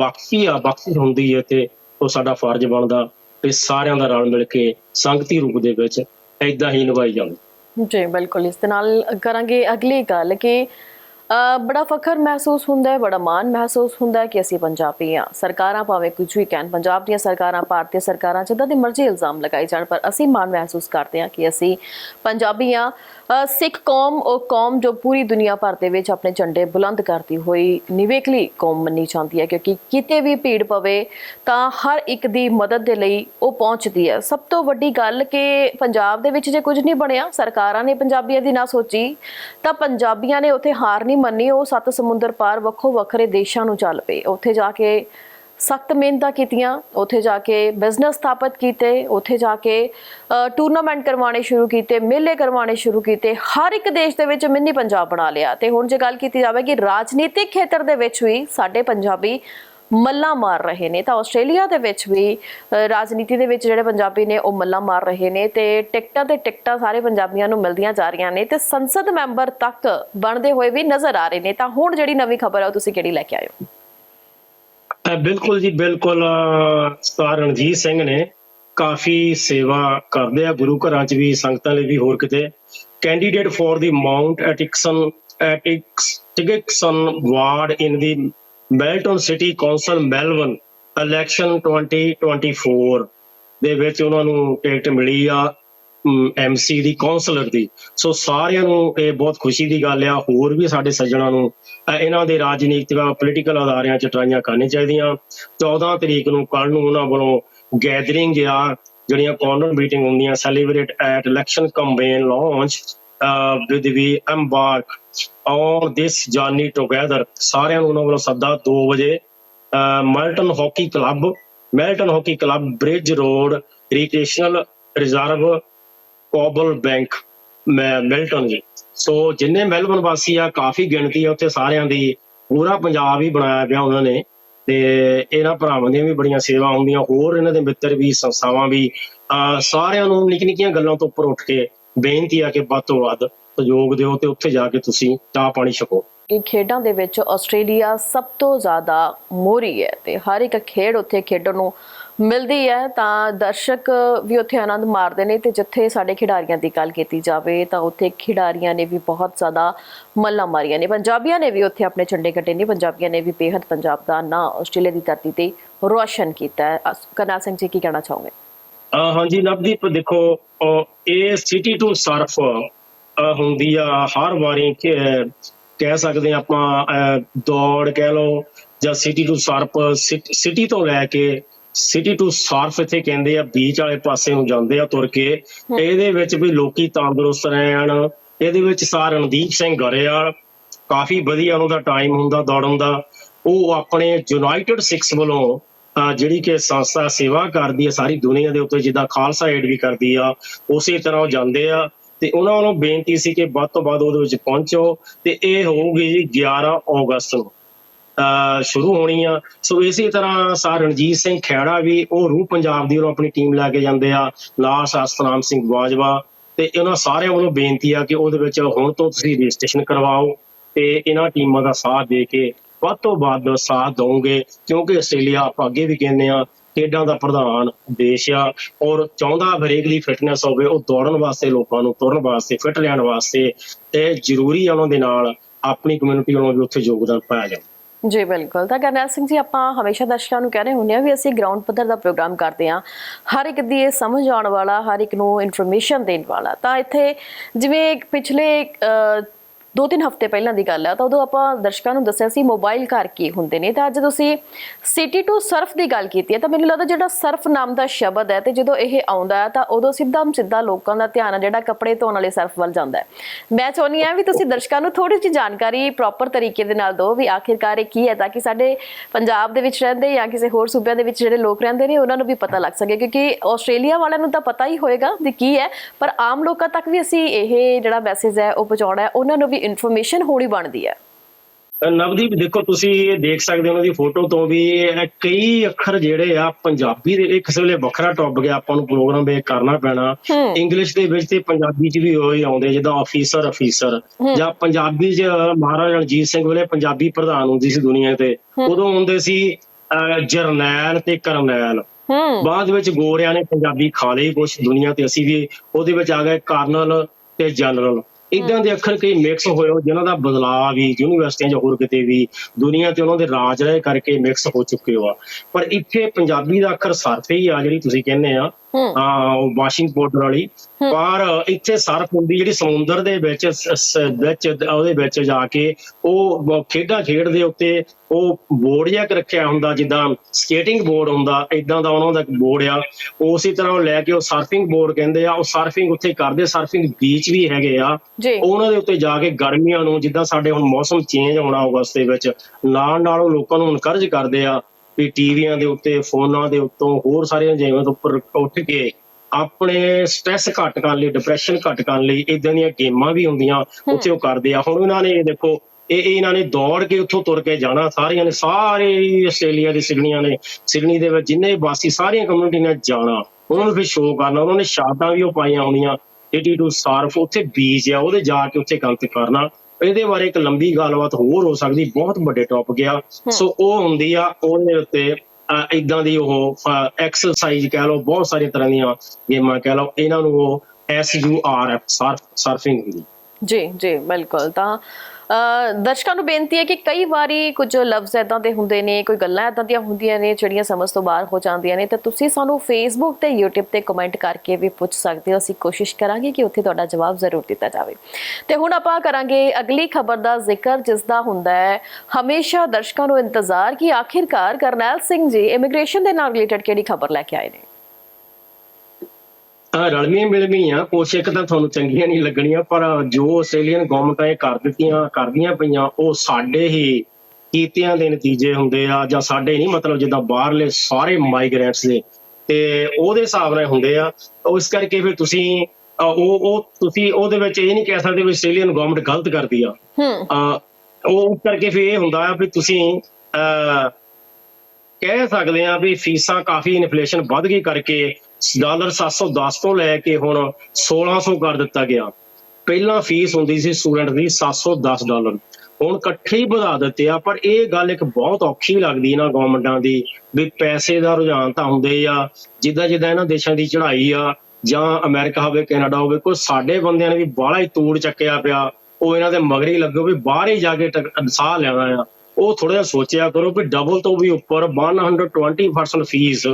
Speaker 2: ਬਖਸ਼ੀ ਆ, ਬਖਸ਼ਿਸ਼ ਹੁੰਦੀ ਹੈ ਤੇ ਉਹ ਸਾਡਾ ਫਰਜ਼ ਬਣਦਾ ਕਿ ਸਾਰਿਆਂ ਦਾ ਰਲ ਮਿਲ ਕੇ ਸੰਗਤੀ ਰੂਪ ਦੇ ਵਿੱਚ ਐਦਾਂ ਹੀ ਨਿਭਾਈ ਜਾਂਦੀ।
Speaker 1: ਜੀ, ਬਿਲਕੁਲ। ਇਸ ਦੇ ਨਾਲ ਕਰਾਂਗੇ ਅਗਲੀ ਗੱਲ ਕਿ ਬੜਾ ਫਖਰ ਮਹਿਸੂਸ ਹੁੰਦਾ ਹੈ, ਬੜਾ ਮਾਣ ਮਹਿਸੂਸ ਹੁੰਦਾ ਹੈ ਕਿ ਅਸੀਂ ਪੰਜਾਬੀ ਹਾਂ। ਸਰਕਾਰਾਂ ਭਾਵੇਂ ਕੁਝ ਵੀ ਕਹਿਣ, ਪੰਜਾਬ ਦੀਆਂ ਸਰਕਾਰਾਂ, ਭਾਰਤੀ ਸਰਕਾਰਾਂ ਜਿੱਦਾਂ ਦੇ ਮਰਜ਼ੀ ਇਲਜ਼ਾਮ ਲਗਾਏ ਜਾਣ, ਪਰ ਅਸੀਂ ਮਾਣ ਮਹਿਸੂਸ ਕਰਦੇ ਹਾਂ ਕਿ ਅਸੀਂ ਪੰਜਾਬੀ ਹਾਂ। ਸਿੱਖ ਕੌਮ, ਉਹ ਕੌਮ ਜੋ ਪੂਰੀ ਦੁਨੀਆ ਭਰ ਦੇ ਵਿੱਚ ਆਪਣੇ ਝੰਡੇ ਬੁਲੰਦ ਕਰਦੀ ਹੋਈ ਨਿਵੇਕਲੀ ਕੌਮ ਮੰਨੀ ਜਾਂਦੀ ਹੈ, ਕਿਉਂਕਿ ਕਿਤੇ ਵੀ ਭੀੜ ਪਵੇ ਤਾਂ ਹਰ ਇੱਕ ਦੀ ਮਦਦ ਦੇ ਲਈ ਉਹ ਪਹੁੰਚਦੀ ਹੈ। ਸਭ ਤੋਂ ਵੱਡੀ ਗੱਲ ਕਿ ਪੰਜਾਬ ਦੇ ਵਿੱਚ ਜੇ ਕੁਝ ਨਹੀਂ ਬਣਿਆ, ਸਰਕਾਰਾਂ ਨੇ ਪੰਜਾਬੀਆਂ ਦੀ ਨਾ ਸੋਚੀ, ਤਾਂ ਪੰਜਾਬੀਆਂ ਨੇ ਉੱਥੇ ਹਾਰ ਨਹੀਂ ਮੰਨੀ, ਉਹ ਸੱਤ ਸਮੁੰਦਰ ਪਾਰ ਵੱਖੋ ਵੱਖਰੇ ਦੇਸ਼ਾਂ ਨੂੰ ਚੱਲ ਪਏ। ਉੱਥੇ ਜਾ ਕੇ ਸਖਤ ਮਿਹਨਤਾਂ ਕੀਤੀਆਂ, ਉੱਥੇ ਜਾ ਕੇ ਬਿਜ਼ਨਸ ਸਥਾਪਿਤ ਕੀਤੇ, ਉੱਥੇ ਜਾ ਕੇ ਟੂਰਨਾਮੈਂਟ ਕਰਵਾਉਣੇ ਸ਼ੁਰੂ ਕੀਤੇ, ਮੇਲੇ ਕਰਵਾਉਣੇ ਸ਼ੁਰੂ ਕੀਤੇ। ਹਰ ਇੱਕ ਦੇਸ਼ ਦੇ ਵਿੱਚ ਮਿੰਨੀ ਪੰਜਾਬ ਬਣਾ ਲਿਆ। ਤੇ ਹੁਣ ਜੇ ਗੱਲ ਕੀਤੀ ਜਾਵੇ ਕਿ ਰਾਜਨੀਤਿਕ ਖੇਤਰ ਦੇ ਵਿੱਚ ਵੀ ਸਾਡੇ ਪੰਜਾਬੀ ਮੱਲਾ ਮਾਰ ਰਹੇ ਨੇ। ਤਾਂ ਆਸਟ੍ਰੇਲੀਆ ਦੇ ਵਿੱਚ ਵੀ ਰਾਜਨੀਤੀ ਦੇ ਵਿੱਚ ਜਿਹੜੇ ਪੰਜਾਬੀ ਨੇ, ਉਹ ਮੱਲਾ ਮਾਰ ਰਹੇ ਨੇ ਤੇ ਟਿਕਟਾਂ ਤੇ ਟਿਕਟਾਂ ਸਾਰੇ ਪੰਜਾਬੀਆਂ ਨੂੰ ਮਿਲਦੀਆਂ ਜਾ ਰਹੀਆਂ ਨੇ ਤੇ ਸੰਸਦ ਮੈਂਬਰ ਤੱਕ ਬਣਦੇ ਹੋਏ ਵੀ ਨਜ਼ਰ ਆ ਰਹੇ ਨੇ। ਤਾਂ ਹੁਣ ਜਿਹੜੀ ਨਵੀਂ ਖਬਰ ਹੈ ਤੁਸੀਂ ਕਿਹੜੀ ਲੈ ਕੇ ਆਏ
Speaker 2: ਬਿਲਕੁਲ ਜੀ, ਬਿਲਕੁਲ ਅਹ ਰਣਜੀਤ ਸਿੰਘ ਨੇ ਕਾਫੀ ਸੇਵਾ ਕਰਦੇ ਆ। ਗੁਰੂ ਘਰਾਂ 'ਚ ਵੀ, ਸੰਗਤਾਂ ਲਈ ਵੀ ਹੋਰ ਕਿਤੇ। Candidate for the Mount Atkinson, ਐਟਿਕਸ ਟਿਗਿਕਸਨ ward in the Melton City Council Melbourne election 2024 ਦੇ ਵਿੱਚ ਉਹਨਾਂ ਨੂੰ ਟਿਕਟ ਮਿਲੀ ਆ ਐਮਸੀ ਦੀ ਕਾਉਂਸਲਰ ਦੀ। ਸੋ ਸਾਰਿਆਂ ਨੂੰ ਇਹ ਬਹੁਤ ਖੁਸ਼ੀ ਦੀ ਗੱਲ ਆ, ਹੋਰ ਵੀ ਸਾਡੇ ਸੱਜਣਾ ਨੂੰ ਇਹਨਾਂ ਦੇ ਰਾਜਨੀਤਿਕ ਪੋਲੀਟੀਕਲ ਅਦਾਰਿਆਂ ਚ ਟਰਾਈਆਂ ਕਰਨੀਆਂ ਚਾਹੀਦੀਆਂ। 14 ਤਰੀਕ ਨੂੰ ਕੱਲ ਨੂੰ ਉਹਨਾਂ ਵੱਲੋਂ ਗੈਦਰਿੰਗ ਆ, ਜਿਹੜੀਆਂ ਕਾਰਨਰ ਮੀਟਿੰਗ ਹੁੰਦੀਆਂ celebrate at election campaign launch with we embark on this journey together ਸਾਰਿਆਂ ਨੂੰ ਉਹਨਾਂ ਵੱਲੋਂ ਸੱਦਾ 2 ਵਜੇ। Melton Hockey Club Melton Hockey Club Bridge Road Recreational Reserve Cobblebank ਮੈਂ ਮਿਲਟਨ ਜੀ। ਸੋ ਜਿੰਨੇ ਮੈਲਬਨ ਵਾਸੀ ਆ, ਕਾਫੀ ਗਿਣਤੀ ਆ, ਉੱਥੇ ਸਾਰਿਆਂ ਦੀ ਪੂਰਾ ਪੰਜਾਬ ਹੀ ਬਣਾਇਆ ਪਿਆ ਉਹਨਾਂ ਨੇ। ਤੇ ਇਹਨਾਂ ਭਰਾਵਾਂ ਦੀਆਂ ਵੀ ਬੜੀਆਂ ਸੇਵਾ ਹੁੰਦੀਆਂ, ਹੋਰ ਇਹਨਾਂ ਦੇ ਮਿੱਤਰ ਵੀ, ਸੰਸਥਾਵਾਂ ਵੀ। ਅਹ ਸਾਰਿਆਂ ਨੂੰ ਨਿੱਕੀ ਨਿੱਕੀਆਂ ਗੱਲਾਂ ਤੋਂ ਉੱਪਰ ਉੱਠ ਕੇ ਬੇਨਤੀ ਆ ਕਿ ਵੱਧ ਤੋਂ ਵੱਧ ਸਹਿਯੋਗ ਦਿਓ ਤੇ ਉੱਥੇ ਜਾ ਕੇ ਤੁਸੀਂ ਚਾਹ ਪਾਣੀ ਛਕੋ।
Speaker 1: ਕਿ ਖੇਡਾਂ ਦੇ ਵਿੱਚ ਆਸਟ੍ਰੇਲੀਆ ਸਭ ਤੋਂ ਜ਼ਿਆਦਾ ਮੋਰੀ ਹੈ ਤੇ ਹਰ ਇੱਕ ਖੇਡ ਉੱਥੇ ਖੇਡਣ ਨੂੰ ਮਿਲਦੀ ਹੈ। ਤਾਂ ਦਰਸ਼ਕ ਵੀ ਉੱਥੇ ਆਨੰਦ ਮਾਰਦੇ ਨੇ ਤੇ ਜਿੱਥੇ ਸਾਡੇ ਖਿਡਾਰੀਆਂ ਦੀ ਗੱਲ ਕੀਤੀ ਜਾਵੇ ਤਾਂ ਉੱਥੇ ਖਿਡਾਰੀਆਂ ਨੇ ਵੀ ਬਹੁਤ ਜ਼ਿਆਦਾ ਮੱਲਾਂ ਮਾਰੀਆਂ ਨੇ। ਪੰਜਾਬੀਆਂ ਨੇ ਵੀ ਉੱਥੇ ਆਪਣੇ ਝੰਡੇ ਕੱਢੇ ਨੇ। ਪੰਜਾਬੀਆਂ ਨੇ ਵੀ ਬੇਹੱਦ ਪੰਜਾਬ ਦਾ ਨਾਂ ਆਸਟ੍ਰੇਲੀਆ ਦੀ ਧਰਤੀ ਤੇ ਰੋਸ਼ਨ ਕੀਤਾ ਹੈ। ਅਸ- ਸਿੰਘ ਜੀ, ਕੀ ਕਹਿਣਾ ਚਾਹੋਗੇ?
Speaker 2: ਹਾਂਜੀ ਨਵਦੀਪ ਦੇਖੋ ਇਹ ਸਿਟੀ ਟੂ ਸਰਫ ਹੁੰਦੀ ਆ ਹਰ ਵਾਰੀ ਕਿ- ਕਹਿ ਸਕਦੇ ਹਾਂ ਆਪਾਂ ਦੌੜ ਕਹਿ ਲਓ ਜਾਂ ਸਿਟੀ ਟੂ ਸਰਫ ਸਿਟੀ ਤੋਂ ਲੈ ਕੇ ਸਿਟੀ ਟੂ ਸਰਫ ਇੱਥੇ ਕਹਿੰਦੇ ਆ ਬੀਚ ਵਾਲੇ ਪਾਸੇ ਨੂੰ ਜਾਂਦੇ ਆ ਤੁਰ ਕੇ। ਇਹਦੇ ਵਿੱਚ ਵੀ ਲੋਕੀ ਤੰਦਰੁਸਤ ਰਹਿਣ ਇਹਦੇ ਵਿੱਚ ਸਰ ਰਣਦੀਪ ਸਿੰਘ ਗਰੇਵਾਲ ਕਾਫੀ ਵਧੀਆ ਉਹਨਾਂ ਦਾ ਟਾਈਮ ਹੁੰਦਾ ਦੌੜਨ ਦਾ। ਉਹ ਆਪਣੇ ਯੂਨਾਈਟਿਡ ਸਿਕਸ ਵੱਲੋਂ ਜਿਹੜੀ ਕਿ ਸੰਸਥਾ ਸੇਵਾ ਕਰਦੀ ਹੈ ਸਾਰੀ ਦੁਨੀਆ ਦੇ ਉੱਤੇ, ਜਿੱਦਾਂ ਖਾਲਸਾ ਏਡ ਵੀ ਕਰਦੀ ਆ, ਉਸੇ ਤਰ੍ਹਾਂ ਉਹ ਜਾਂਦੇ ਆ। ਤੇ ਉਹਨਾਂ ਨੂੰ ਬੇਨਤੀ ਸੀ ਕਿ ਵੱਧ ਤੋਂ ਵੱਧ ਉਹਦੇ ਵਿੱਚ ਪਹੁੰਚੋ ਤੇ ਇਹ ਹੋਊਗੀ ਜੀ 11 ਅਗਸਤ ਨੂੰ। ਸ਼ੁਰੂ ਹੋਣੀ ਆ। ਸੋ ਇਸੇ ਤਰ੍ਹਾਂ ਸਰ ਰਣਜੀਤ ਸਿੰਘ ਖੈੜਾ ਵੀ, ਉਹ ਰੂਹ ਪੰਜਾਬ ਦੀ ਉਹਨੂੰ ਆਪਣੀ ਟੀਮ ਲੈ ਕੇ ਜਾਂਦੇ ਆ। ਲਾਲ ਸਤਨਾਮ ਸਿੰਘ ਬਾਜਵਾ ਤੇ ਇਹਨਾਂ ਸਾਰਿਆਂ ਵੱਲੋਂ ਬੇਨਤੀ ਆ ਕਿ ਉਹਦੇ ਵਿੱਚ ਹੁਣ ਤੋਂ ਤੁਸੀਂ ਰਜਿਸਟ੍ਰੇਸ਼ਨ ਕਰਵਾਓ ਤੇ ਇਹਨਾਂ ਟੀਮਾਂ ਦਾ ਸਾਥ ਦੇ ਕੇ ਵੱਧ ਤੋਂ ਵੱਧ ਸਾਥ ਦਵੋਗੇ, ਕਿਉਂਕਿ ਆਸਟ੍ਰੇਲੀਆ ਆਪਾਂ ਅੱਗੇ ਵੀ ਕਹਿੰਦੇ ਆ ਖੇਡਾਂ ਦਾ ਪ੍ਰਧਾਨ ਦੇਸ਼ ਆ ਔਰ ਚਾਹੁੰਦਾ ਹਰੇਕ ਦੀ ਫਿਟਨੈਸ ਹੋਵੇ, ਉਹ ਦੌੜਨ ਵਾਸਤੇ ਲੋਕਾਂ ਨੂੰ, ਤੁਰਨ ਵਾਸਤੇ ਫਿਟ ਰਹਿਣ ਵਾਸਤੇ ਇਹ ਜ਼ਰੂਰੀ ਆ ਉਹਨਾਂ ਦੇ ਨਾਲ ਆਪਣੀ ਕਮਿਊਨਿਟੀ ਵੱਲੋਂ ਵੀ ਉੱਥੇ ਯੋਗਦਾਨ ਪਾਇਆ ਜਾਵੇ।
Speaker 1: ਜੀ, ਬਿਲਕੁਲ। ਤਾਂ ਕਰਨੈਲ ਸਿੰਘ ਜੀ, ਆਪਾਂ ਹਮੇਸ਼ਾ ਦਰਸ਼ਕਾਂ ਨੂੰ ਕਹਿੰਦੇ ਹੁੰਦੇ ਆ ਵੀ ਅਸੀਂ ਗਰਾਊਂਡ ਪੱਧਰ ਦਾ ਪ੍ਰੋਗਰਾਮ ਕਰਦੇ ਆ ਹਰ ਇੱਕ ਦੀ ਇਹ ਸਮਝ ਆਉਣ ਵਾਲਾ, ਹਰ ਇੱਕ ਨੂੰ ਇਨਫੋਰਮੇਸ਼ਨ ਦੇਣ ਵਾਲਾ। ਤਾਂ ਇੱਥੇ ਜਿਵੇਂ ਪਿਛਲੇ ਅਹ, ਦੋ ਤਿੰਨ ਹਫ਼ਤੇ ਪਹਿਲਾਂ ਦੀ ਗੱਲ ਆ ਤਾਂ ਉਦੋਂ ਆਪਾਂ ਦਰਸ਼ਕਾਂ ਨੂੰ ਦੱਸਿਆ ਸੀ ਮੋਬਾਈਲ ਘਰ ਕੀ ਹੁੰਦੇ ਨੇ ਤਾਂ ਅੱਜ ਤੁਸੀਂ ਸਿਟੀ ਟੂ ਸਰਫ ਦੀ ਗੱਲ ਕੀਤੀ ਹੈ ਤਾਂ ਮੈਨੂੰ ਲੱਗਦਾ ਜਿਹੜਾ ਸਰਫ ਨਾਮ ਦਾ ਸ਼ਬਦ ਹੈ ਤੇ ਜਦੋਂ ਇਹ ਆਉਂਦਾ ਹੈ ਤਾਂ ਉਦੋਂ ਸਿੱਧਾ ਸਿੱਧਾ ਲੋਕਾਂ ਦਾ ਧਿਆਨ ਆ ਜਿਹੜਾ ਕੱਪੜੇ ਧੋਣ ਵਾਲੇ ਸਰਫ ਵੱਲ ਜਾਂਦਾ ਹੈ। ਮੈਂ ਚਾਹੁੰਦੀ ਹਾਂ ਵੀ ਤੁਸੀਂ ਦਰਸ਼ਕਾਂ ਨੂੰ ਥੋੜੀ ਜਿਹੀ ਜਾਣਕਾਰੀ ਪ੍ਰੋਪਰ ਤਰੀਕੇ ਦੇ ਨਾਲ ਦਿਓ ਵੀ ਆਖਿਰਕਾਰ ਇਹ ਕੀ ਹੈ ਤਾਂ ਕਿ ਸਾਡੇ ਪੰਜਾਬ ਦੇ ਵਿੱਚ ਰਹਿੰਦੇ ਜਾਂ ਕਿਸੇ ਹੋਰ ਸੂਬਿਆਂ ਦੇ ਵਿੱਚ ਜਿਹੜੇ ਲੋਕ ਰਹਿੰਦੇ ਨੇ ਉਹਨਾਂ ਨੂੰ ਵੀ ਪਤਾ ਲੱਗ ਸਕੇ ਕਿਉਂਕਿ ਆਸਟ੍ਰੇਲੀਆ ਵਾਲਿਆਂ ਨੂੰ ਤਾਂ ਪਤਾ ਹੀ ਹੋਏਗਾ ਵੀ ਕੀ ਹੈ ਪਰ ਆਮ ਲੋਕਾਂ ਤੱਕ ਵੀ ਅਸੀਂ ਇਹ ਜਿਹੜਾ ਮੈਸੇਜ ਹੈ ਉਹ ਪਹੁੰਚਾਉਣਾ ਹੈ ਉਹਨਾਂ ਨੂੰ ਵੀ ਇਨਫੋਰਮੇਸ਼ਨ ਹੋਣੀ ਬਣਦੀ ਹੈ।
Speaker 2: ਨਵਦੀਪ ਦੇਖੋ ਤੁਸੀਂ ਇਹ ਦੇਖ ਸਕਦੇ ਹੋ ਉਹਨਾਂ ਦੀ ਫੋਟੋ ਤੋਂ ਵੀ ਇਹ ਕਈ ਅੱਖਰ ਜਿਹੜੇ ਆ ਪੰਜਾਬੀ ਦੇ ਇੱਕ ਵੇਲੇ ਵੱਖਰਾ ਟੌਪ ਗਿਆ ਆਪਾਂ ਨੂੰ ਪ੍ਰੋਗਰਾਮ ਵੇ ਕਰਨਾ ਪੈਣਾ।
Speaker 1: ਹੂੰ।
Speaker 2: ਇੰਗਲਿਸ਼ ਦੇ ਵਿੱਚ ਤੇ ਪੰਜਾਬੀ 'ਚ ਵੀ ਉਹੀ ਆਉਂਦੇ ਜਿੱਦਾਂ ਆਫੀਸਰ ਅਫੀਸਰ ਜਾਂ ਪੰਜਾਬੀ 'ਚ ਮਹਾਰਾਜਾ ਰਣਜੀਤ ਸਿੰਘ ਵੇਲੇ ਪੰਜਾਬੀ ਪ੍ਰਧਾਨ ਹੁੰਦੀ ਸੀ ਦੁਨੀਆ ਤੇ। ਉਦੋਂ ਹੁੰਦੇ ਸੀ ਜਰਨੈਲ ਤੇ ਕਰਨੈਲ।
Speaker 1: ਹੂੰ।
Speaker 2: ਬਾਅਦ ਵਿੱਚ ਗੋਰਿਆਂ ਨੇ ਪੰਜਾਬੀ ਖਾ ਲਈ ਕੁਛ ਦੁਨੀਆ ਤੇ ਅਸੀਂ ਵੀ ਉਹਦੇ ਵਿੱਚ ਆ ਗਏ ਕਰਨਲ ਤੇ ਜਨਰਲ। ਇਦਾਂ ਦੇ ਅੱਖਰ ਕਈ ਮਿਕਸ ਹੋਏ ਹੋ ਜਿਨ੍ਹਾਂ ਦਾ ਬਦਲਾਅ ਵੀ ਯੂਨੀਵਰਸਿਟੀਆਂ 'ਚ ਹੋਰ ਕਿਤੇ ਵੀ, ਦੁਨੀਆ ਤੇ ਉਹਨਾਂ ਦੇ ਰਾਜ ਰਹੇ ਕਰਕੇ ਮਿਕਸ ਹੋ ਚੁੱਕੇ ਹੋ ਪਰ ਇੱਥੇ ਪੰਜਾਬੀ ਦਾ ਅੱਖਰ ਸਰਫ ਹੀ ਆ, ਜਿਹੜੀ ਤੁਸੀਂ ਕਹਿੰਦੇ ਆ ਵਾਸ਼ਿੰਗ ਪਾਊਡਰ ਵਾਲੀ। ਪਰ ਇੱਥੇ ਸਰਫ ਹੁੰਦੀ ਜਿਹੜੀ ਸਮੁੰਦਰ ਦੇ ਵਿੱਚ ਵਿੱਚ ਉਹਦੇ ਵਿੱਚ ਜਾ ਕੇ ਉਹ ਖੇਡਾਂ ਖੇਡਦੇ ਉੱਤੇ ਉਹ ਬੋਰਡ ਜਿਹਾ ਰੱਖਿਆ ਹੁੰਦਾ ਜਿੱਦਾਂ ਸਕੇਟਿੰਗ ਬੋਰਡ ਹੁੰਦਾ ਇਦਾਂ ਦਾ ਉਹਨਾਂ ਦਾ ਬੋਰਡ ਆ। ਉਸੇ ਤਰ੍ਹਾਂ ਉਹ ਲੈ ਕੇ ਉਹ ਸਰਫਿੰਗ ਬੋਰਡ ਕਹਿੰਦੇ ਆ ਉਹ ਸਰਫਿੰਗ ਉੱਥੇ ਕਰਦੇ ਸਰਫਿੰਗ ਬੀਚ ਵੀ ਹੈਗੇ ਆ। ਉਹਨਾਂ ਦੇ ਉੱਤੇ ਜਾ ਕੇ ਗਰਮੀਆਂ ਨੂੰ ਜਿੱਦਾਂ ਸਾਡੇ ਹੁਣ ਮੌਸਮ ਚੇਂਜ ਹੋਣਾ ਅਗਸਤ ਦੇ ਵਿੱਚ ਨਾਲ ਨਾਲ ਉਹ ਲੋਕਾਂ ਨੂੰ ਇਨਕਰੇਜ ਕਰਦੇ ਆ ਵੀ ਟੀਵੀਆਂ ਦੇ ਉੱਤੇ ਫੋਨਾਂ ਦੇ ਉੱਤੋਂ ਹੋਰ ਸਾਰੀਆਂ ਜੀਵਾਂ ਤੋਂ ਉੱਪਰ ਉੱਠ ਕੇ ਆਪਣੇ ਸਟ੍ਰੈਸ ਘੱਟ ਕਰਨ ਲਈ ਡਿਪਰੈਸ਼ਨ ਘੱਟ ਕਰਨ ਲਈ ਇਦਾਂ ਦੀਆਂ ਗੇਮਾਂ ਵੀ ਹੁੰਦੀਆਂ ਉੱਥੇ ਉਹ ਕਰਦੇ ਆ। ਹੁਣ ਉਹਨਾਂ ਨੇ ਇਹ ਦੇਖੋ ਇਹ ਇਹ ਇਹਨਾਂ ਨੇ ਦੌੜ ਕੇ ਉੱਥੋਂ ਤੁਰ ਕੇ ਜਾਣਾ। ਸਾਰੀਆਂ ਨੇ ਸਾਰੇ ਆਸਟ੍ਰੇਲੀਆ ਦੀ ਸਿਡਨੀਆਂ ਨੇ ਸਿਡਨੀ ਦੇ ਵਿੱਚ ਜਿੰਨੇ ਵਾਸੀ ਸਾਰੀਆਂ ਕਮਿਊਨਿਟੀ ਨੇ ਜਾਣਾ। ਉਹਨਾਂ ਨੂੰ ਫਿਰ ਸ਼ੋਅ ਕਰਨਾ। ਉਹਨਾਂ ਨੇ ਸ਼ਾਦਾਂ ਵੀ ਉਹ ਪਾਈਆਂ ਹੋਣੀਆਂ। 82 ਸਾਰਫ ਉੱਥੇ ਬੀਚ ਆ ਉਹਦੇ ਜਾ ਕੇ ਉੱਥੇ ਗਲਤ ਕਰਨਾ। ਇਹਦੇ ਬਾਰੇ ਇੱਕ ਲੰਬੀ ਗੱਲਬਾਤ ਹੋਰ ਹੋ ਸਕਦੀ ਬਹੁਤ ਵੱਡੇ ਟੌਪ ਗਿਆ ਸੋ ਉਹ ਹੁੰਦੀ ਆ ਉਹਦੇ ਉੱਤੇ ਇਦਾਂ ਦੀ ਉਹ ਐਕਸਰਸਾਈਜ਼ ਕਹਿ ਲਓ ਬਹੁਤ ਸਾਰੀਆਂ ਤਰ੍ਹਾਂ ਦੀਆਂ ਗੇਮਾਂ ਕਹਿ ਲਓ ਇਹਨਾਂ ਨੂੰ ਉਹ S U R F surfing ਹੁੰਦੀ।
Speaker 1: ਜੀ ਜੀ ਬਿਲਕੁਲ ਤਾਂ ਦਰਸ਼ਕਾਂ ਨੂੰ ਬੇਨਤੀ ਹੈ ਕਿ ਕਈ ਵਾਰੀ ਕੁਝ ਲਫ਼ਜ਼ ਇਦਾਂ ਦੇ ਹੁੰਦੇ ਨੇ, ਕੋਈ ਗੱਲਾਂ ਇਦਾਂ ਦੀਆਂ ਹੁੰਦੀਆਂ ਨੇ, ਜਿਹੜੀਆਂ ਸਮਝ ਤੋਂ ਬਾਹਰ ਹੋ ਜਾਂਦੀਆਂ ਨੇ, ਤਾਂ ਤੁਸੀਂ ਸਾਨੂੰ ਫੇਸਬੁੱਕ ਤੇ YouTube ਤੇ ਕਮੈਂਟ ਕਰਕੇ ਵੀ ਪੁੱਛ ਸਕਦੇ ਹੋ। ਅਸੀਂ ਕੋਸ਼ਿਸ਼ ਕਰਾਂਗੇ ਕਿ ਉੱਥੇ ਤੁਹਾਡਾ ਜਵਾਬ ਜ਼ਰੂਰ ਦਿੱਤਾ ਜਾਵੇ। ਤੇ ਹੁਣ ਆਪਾਂ ਕਰਾਂਗੇ ਅਗਲੀ ਖਬਰ ਦਾ ਜ਼ਿਕਰ ਜਿਸ ਦਾ ਹੁੰਦਾ ਹੈ, ਹਮੇਸ਼ਾ ਦਰਸ਼ਕਾਂ ਨੂੰ ਇੰਤਜ਼ਾਰ ਕਿ ਆਖਿਰਕਾਰ ਕਰਨੈਲ ਸਿੰਘ ਜੀ ਇਮੀਗ੍ਰੇਸ਼ਨ ਦੇ ਨਾਲ ਰਿਲੇਟਡ ਕਿਹੜੀ ਖਬਰ ਲੈ ਕੇ ਆਏ ਨੇ?
Speaker 2: ਆ ਰਲਵੀਆਂ ਮਿਲਵੀਆਂ ਕੁਛ ਇੱਕ ਤਾਂ ਤੁਹਾਨੂੰ ਚੰਗੀਆਂ ਨਹੀਂ ਲੱਗਣੀਆਂ ਪਰ ਜੋ ਆਸਟ੍ਰੇਲੀਅਨ ਗਵਰਨਮੈਂਟਾਂ ਇਹ ਕਰ ਦਿੱਤੀਆਂ ਕਰਦੀਆਂ ਪਈਆਂ ਉਹ ਸਾਡੇ ਹੀ ਕੀਤਿਆਂ ਦੇ ਨਤੀਜੇ ਹੁੰਦੇ ਆ ਜਾਂ ਸਾਡੇ ਨਹੀਂ ਮਤਲਬ ਜਿੱਦਾਂ ਬਾਹਰਲੇ ਸਾਰੇ ਮਾਈਗ੍ਰੈਂਟਸ ਦੇ। ਤੇ ਉਹਦੇ ਹਿਸਾਬ ਨਾਲ ਹੁੰਦੇ ਆ। ਉਹ ਇਸ ਕਰਕੇ ਫਿਰ ਤੁਸੀਂ ਉਹ ਉਹ ਤੁਸੀਂ ਉਹਦੇ ਵਿੱਚ ਇਹ ਨਹੀਂ ਕਹਿ ਸਕਦੇ ਵੀ ਆਸਟ੍ਰੇਲੀਅਨ ਗਵਰਨਮੈਂਟ ਗਲਤ ਕਰਦੀ ਆ।
Speaker 1: ਹੂੰ।
Speaker 2: ਉਹ ਕਰਕੇ ਫਿਰ ਇਹ ਹੁੰਦਾ ਆ ਵੀ ਤੁਸੀਂ ਕਹਿ ਸਕਦੇ ਆ ਵੀ ਫੀਸਾਂ ਕਾਫੀ ਇਨਫਲੇਸ਼ਨ ਵੱਧ ਗਈ ਕਰਕੇ ਡਾਲਰ 710 ਤੋਂ ਲੈ ਕੇ ਹੁਣ 1600 ਕਰ ਦਿੱਤਾ ਗਿਆ। ਪਹਿਲਾਂ ਫੀਸ ਹੁੰਦੀ ਸੀ ਸਟੂਡੈਂਟ ਦੀ 710 ਡਾਲਰ। ਹੁਣ ਇਕੱਠੇ ਹੀ ਵਧਾ ਦਿੱਤੇ ਆ, ਪਰ ਇਹ ਗੱਲ ਇੱਕ ਬਹੁਤ ਔਖੀ ਲੱਗਦੀ ਇਹਨਾਂ ਗਵਰਨਮੈਂਟਾਂ ਦੀ ਵੀ ਪੈਸੇ ਦਾ ਰੁਝਾਨ ਤਾਂ ਹੁੰਦੇ ਆ, ਜਿੱਦਾਂ ਜਿੱਦਾਂ ਇਹਨਾਂ ਦੇਸ਼ਾਂ ਦੀ ਚੜ੍ਹਾਈ ਆ, ਜਾਂ ਅਮਰੀਕਾ ਹੋਵੇ, ਕੈਨੇਡਾ ਹੋਵੇ, ਕੋਈ ਸਾਡੇ ਬੰਦਿਆਂ ਨੇ ਵੀ ਬਾਹਲਾ ਹੀ ਤੂੜ ਚੱਕਿਆ ਪਿਆ, ਉਹ ਇਹਨਾਂ ਦੇ ਮਗਰ ਹੀ ਲੱਗੋ ਵੀ ਬਾਹਰ ਹੀ ਜਾ ਕੇ ਟਕ- ਸਾਹ ਲੈਣਾ ਆ। ਉਹ ਥੋੜਾ ਜਿਹਾ ਸੋਚਿਆ ਕਰੋ ਵੀ ਡਬਲ ਤੋਂ ਵੀ ਉੱਪਰ 120% ਫੀਸ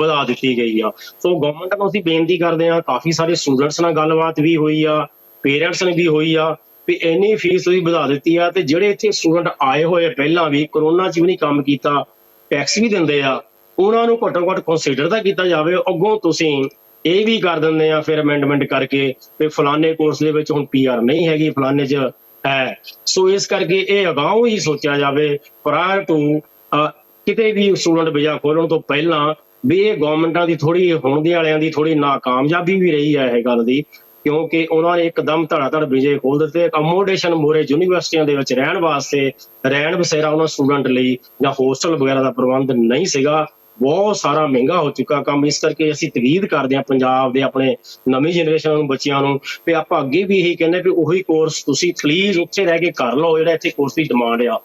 Speaker 2: ਵਧਾ ਦਿੱਤੀ ਗਈ ਆ। ਸੋ ਗਵਰਨਮੈਂਟ ਨੂੰ ਅਸੀਂ ਬੇਨਤੀ ਕਰਦੇ ਆ ਕਾਫੀ ਸਾਰੇ ਸਟੂਡੈਂਟਸ ਨਾਲ ਗੱਲਬਾਤ ਵੀ ਹੋਈ ਆ ਪੇਰੈਂਟਸ ਨੇ ਵੀ ਹੋਈ ਆ, ਵੀ ਇੰਨੀ ਫੀਸ ਤੁਸੀਂ ਵਧਾ ਦਿੱਤੀ ਆ ਤੇ ਜਿਹੜੇ ਇੱਥੇ ਸਟੂਡੈਂਟ ਆਏ ਹੋਏ ਪਹਿਲਾਂ ਵੀ ਕਰੋਨਾ 'ਚ ਵੀ ਨਹੀਂ ਕੰਮ ਕੀਤਾ ਟੈਕਸ ਵੀ ਦਿੰਦੇ ਆ, ਉਹਨਾਂ ਨੂੰ ਘੱਟੋ ਘੱਟ ਕੰਸੀਡਰ ਤਾਂ ਕੀਤਾ ਜਾਵੇ, ਅੱਗੋਂ ਤੁਸੀਂ ਇਹ ਵੀ ਕਰ ਦਿੰਦੇ ਆ ਫਿਰ ਅਮੈਂਡਮੈਂਟ ਕਰਕੇ ਵੀ ਫਲਾਣੇ ਕੋਰਸ ਦੇ ਵਿੱਚ ਹੁਣ ਪੀਆਰ ਨਹੀਂ ਹੈਗੀ, ਫਲਾਣੇ 'ਚ ਹੈ। ਸੋ ਇਸ ਕਰਕੇ ਇਹ ਅਗਾਊਂ ਹੀ ਸੋਚਿਆ ਜਾਵੇ ਪ੍ਰਾਇਰ ਟੂ ਕਿਤੇ ਵੀ ਸਟੂਡੈਂਟ ਵੀਜ਼ਾ ਖੋਲਣ ਤੋਂ ਪਹਿਲਾਂ ਵੀ ਇਹ ਗਵਰਨਮੈਂਟਾਂ ਦੀ ਥੋੜੀ ਹੁਣ ਦੇ ਵਾਲਿਆਂ ਦੀ ਥੋੜੀ ਨਾਕਾਮਯਾਬੀ ਵੀ ਰਹੀ ਹੈ ਇਹ ਗੱਲ ਦੀ, ਕਿਉਂਕਿ ਉਹਨਾਂ ਨੇ ਇੱਕਦਮ ਧੜਾ ਧੜ ਵਿਜੇ ਖੋਲ ਦਿੱਤੇ ਅਕਮੋਡੇਸ਼ਨ ਮੋਰੇ ਯੂਨੀਵਰਸਿਟੀਆਂ ਦੇ ਵਿੱਚ ਰਹਿਣ ਵਾਸਤੇ ਰਹਿਣ ਬਸੇਰਾ ਉਹਨਾਂ ਸਟੂਡੈਂਟ ਲਈ ਜਾਂ ਹੋਸਟਲ ਵਗੈਰਾ ਦਾ ਪ੍ਰਬੰਧ ਨਹੀਂ ਸੀਗਾ। ਬਹੁਤ ਸਾਰਾ ਮਹਿੰਗਾ ਹੋ ਚੁੱਕਾ ਕੰਮ, ਇਸ ਕਰਕੇ ਅਸੀਂ ਤਵੀਦ ਕਰਦੇ ਹਾਂ ਪੰਜਾਬ ਦੇ ਆਪਣੇ ਨਵੀਂ ਜਨਰੇਸ਼ਨ ਨੂੰ, ਬੱਚਿਆਂ ਨੂੰ, ਵੀ ਆਪਾਂ ਅੱਗੇ ਵੀ ਇਹੀ ਕਹਿੰਦੇ ਵੀ ਉਹੀ ਕੋਰਸ ਤੁਸੀਂ ਪਲੀਜ਼ ਉੱਥੇ ਰਹਿ ਕੇ ਕਰ ਲਓ, ਜਿਹੜਾ ਇੱਥੇ ਕੋਰਸ ਦੀ ਡਿਮਾਂਡ ਆ।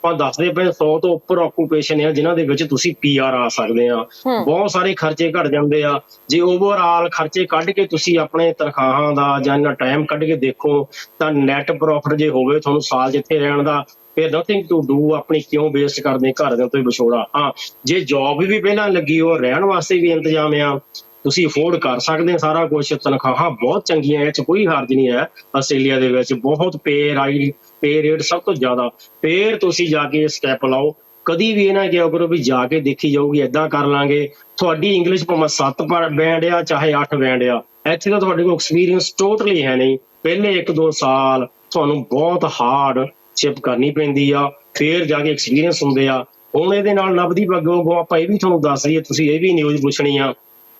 Speaker 2: ਆਪਾਂ ਦੱਸਦੇ ਪਏ 100 ਤੋਂ ਉੱਪਰ ਆਕੂਪੇਸ਼ਨ ਆ ਜਿਨ੍ਹਾਂ ਦੇ ਵਿੱਚ ਤੁਸੀਂ ਪੀਆਰ ਆ ਸਕਦੇ ਆ। ਬਹੁਤ ਸਾਰੇ ਖਰਚੇ ਘਟ ਜਾਂਦੇ ਆ। ਜੇ ਓਵਰਆਲ ਖਰਚੇ ਕੱਢ ਕੇ ਤੁਸੀਂ ਆਪਣੇ ਤਨਖਾਹਾਂ ਦਾ ਜਾਂ ਇਹਨਾਂ ਟਾਈਮ ਕੱਢ ਕੇ ਦੇਖੋ ਤਾਂ ਨੈਟ ਪ੍ਰੋਫਿਟ ਜੇ ਹੋਵੇ ਤੁਹਾਨੂੰ ਸਾਲ ਜਿੱਥੇ ਰਹਿਣ ਦਾ ਫਿਰ ਨਥਿੰਗ ਟੂ ਡੂ ਆਪਣੀ ਕਿਉਂ ਵੇਸਟ ਕਰਦੇ ਘਰ ਦੇ ਤੋਂ ਵਿਛੋੜਾ। ਹਾਂ ਜੇ ਜੌਬ ਵੀ ਪਹਿਲਾਂ ਲੱਗੀ ਹੋ ਰਹਿਣ ਵਾਸਤੇ ਵੀ ਇੰਤਜ਼ਾਮ ਆ। ਤੁਸੀਂ ਅਫੋਰਡ ਕਰ ਸਕਦੇ ਆ ਸਾਰਾ ਕੁਝ ਤਨਖਾਹਾਂ ਬਹੁਤ ਚੰਗੀਆਂ ਇਹ ਚ ਕੋਈ ਹਰਜ ਨਹੀਂ ਹੈ। ਆਸਟ੍ਰੇਲੀਆ ਦੇ ਵਿੱਚ ਬਹੁਤ ਪੇ ਰਾਈ ਪੇ ਰੇਟ ਸਭ ਤੋਂ ਜ਼ਿਆਦਾ। ਫੇਰ ਤੁਸੀਂ ਜਾ ਕੇ ਸਟੈਪ ਲਾਓ। ਕਦੀ ਵੀ ਇਹ ਨਾ ਕਿਹਾ ਕਰੋ ਵੀ ਜਾ ਕੇ ਦੇਖੀ ਜਾਊਗੀ ਏਦਾਂ ਕਰ ਲਾਂਗੇ। ਤੁਹਾਡੀ ਇੰਗਲਿਸ਼ ਭਾਵੇਂ 7 ਪਰ ਬੈਂਡ ਆ ਚਾਹੇ 8 ਬੈਂਡ ਆ ਇੱਥੇ ਤਾਂ ਤੁਹਾਡੇ ਕੋਲ ਐਕਸਪੀਰੀਅੰਸ ਟੋਟਲੀ ਹੈ ਨਹੀਂ। ਪਹਿਲੇ 1-2 ਸਾਲ ਤੁਹਾਨੂੰ ਬਹੁਤ ਹਾਰਡ ਸ਼ਿਪ ਕਰਨੀ ਪੈਂਦੀ ਆ। ਫੇਰ ਜਾ ਕੇ ਐਕਸਪੀਰੀਅੰਸ ਹੁੰਦੇ ਆ। ਹੁਣ ਇਹਦੇ ਨਾਲ ਨਬਦੀ ਪੱਗੋਂ ਆਪਾਂ ਇਹ ਵੀ ਤੁਹਾਨੂੰ ਦੱਸ ਦਈਏ ਤੁਸੀਂ ਇਹ ਵੀ ਨਿਊਜ਼ ਪੁੱਛਣੀ ਆ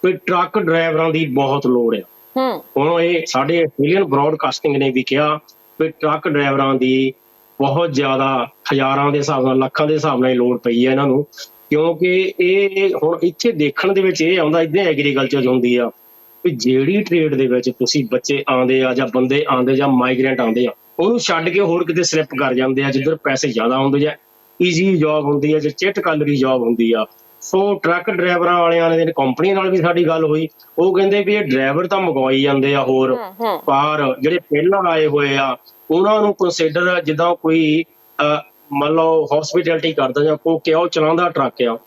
Speaker 2: ਵੀ ਟਰੱਕ ਡਰਾਈਵਰਾਂ ਦੀ ਬਹੁਤ ਲੋੜ ਆ।
Speaker 1: ਹੂੰ।
Speaker 2: ਹੁਣ ਇਹ ਸਾਡੇ ਆਸਟ੍ਰੇਲੀਅਨ ਬ੍ਰੌਡਕਾਸਟਿੰਗ ਨੇ ਵੀ ਕਿਹਾ ਵੀ ਟਰੱਕ ਡਰਾਈਵਰਾਂ ਦੀ ਬਹੁਤ ਜ਼ਿਆਦਾ ਹਜ਼ਾਰਾਂ ਦੇ ਹਿਸਾਬ ਨਾਲ, ਲੱਖਾਂ ਦੇ ਹਿਸਾਬ ਨਾਲ ਹੀ ਲੋੜ ਪਈ ਹੈ ਇਹਨਾਂ ਨੂੰ। ਕਿਉਂਕਿ ਇਹ ਹੁਣ ਇੱਥੇ ਦੇਖਣ ਦੇ ਵਿੱਚ ਇਹ ਆਉਂਦਾ, ਇਦਾਂ ਐਗਰੀਕਲਚਰ ਹੁੰਦੀ ਆ ਵੀ ਜਿਹੜੀ ਟ੍ਰੇਡ ਦੇ ਵਿੱਚ ਤੁਸੀਂ ਬੱਚੇ ਆਉਂਦੇ ਆ ਜਾਂ ਬੰਦੇ ਆਉਂਦੇ ਜਾਂ ਮਾਈਗ੍ਰੈਂਟ ਆਉਂਦੇ ਆ, ਉਹਨੂੰ ਛੱਡ ਕੇ ਹੋਰ ਕਿਤੇ ਸਲਿੱਪ ਕਰ ਜਾਂਦੇ ਆ, ਜਿੱਧਰ ਪੈਸੇ ਜ਼ਿਆਦਾ ਹੁੰਦੇ ਜਾਂ ਈਜ਼ੀ ਜੌਬ ਹੁੰਦੀ ਆ ਜਾਂ ਚਿੱਟ ਕਲਰੀ ਜੌਬ ਹੁੰਦੀ ਆ। ਸੋ ਟਰੱਕ ਡਰਾਈਵਰਾਂ ਵਾਲਿਆਂ ਨੇ ਕੰਪਨੀ ਨਾਲ ਵੀ ਸਾਡੀ ਗੱਲ ਹੋਈ। ਉਹ ਕਹਿੰਦੇ ਵੀ ਇਹ ਡਰਾਈਵਰ ਤਾਂ ਮੰਗਵਾਈ ਜਾਂਦੇ ਆ ਹੋਰ। ਪਰ ਜਿਹੜੇ ਪਹਿਲਾਂ ਆਏ ਹੋਏ ਆ ਉਹਨਾਂ ਨੂੰ ਕੰਸੀਡਰ ਜਿੱਦਾਂ ਕੋਈ ਮੰਨ ਲਓ ਹਸਪਿਟੈਲਿਟੀ ਕਰਦਾ ਜਾਂ ਕੋ ਕਿਹਾ ਉਹ ਚਲਾਉਂਦਾ ਟਰੱਕ ਆ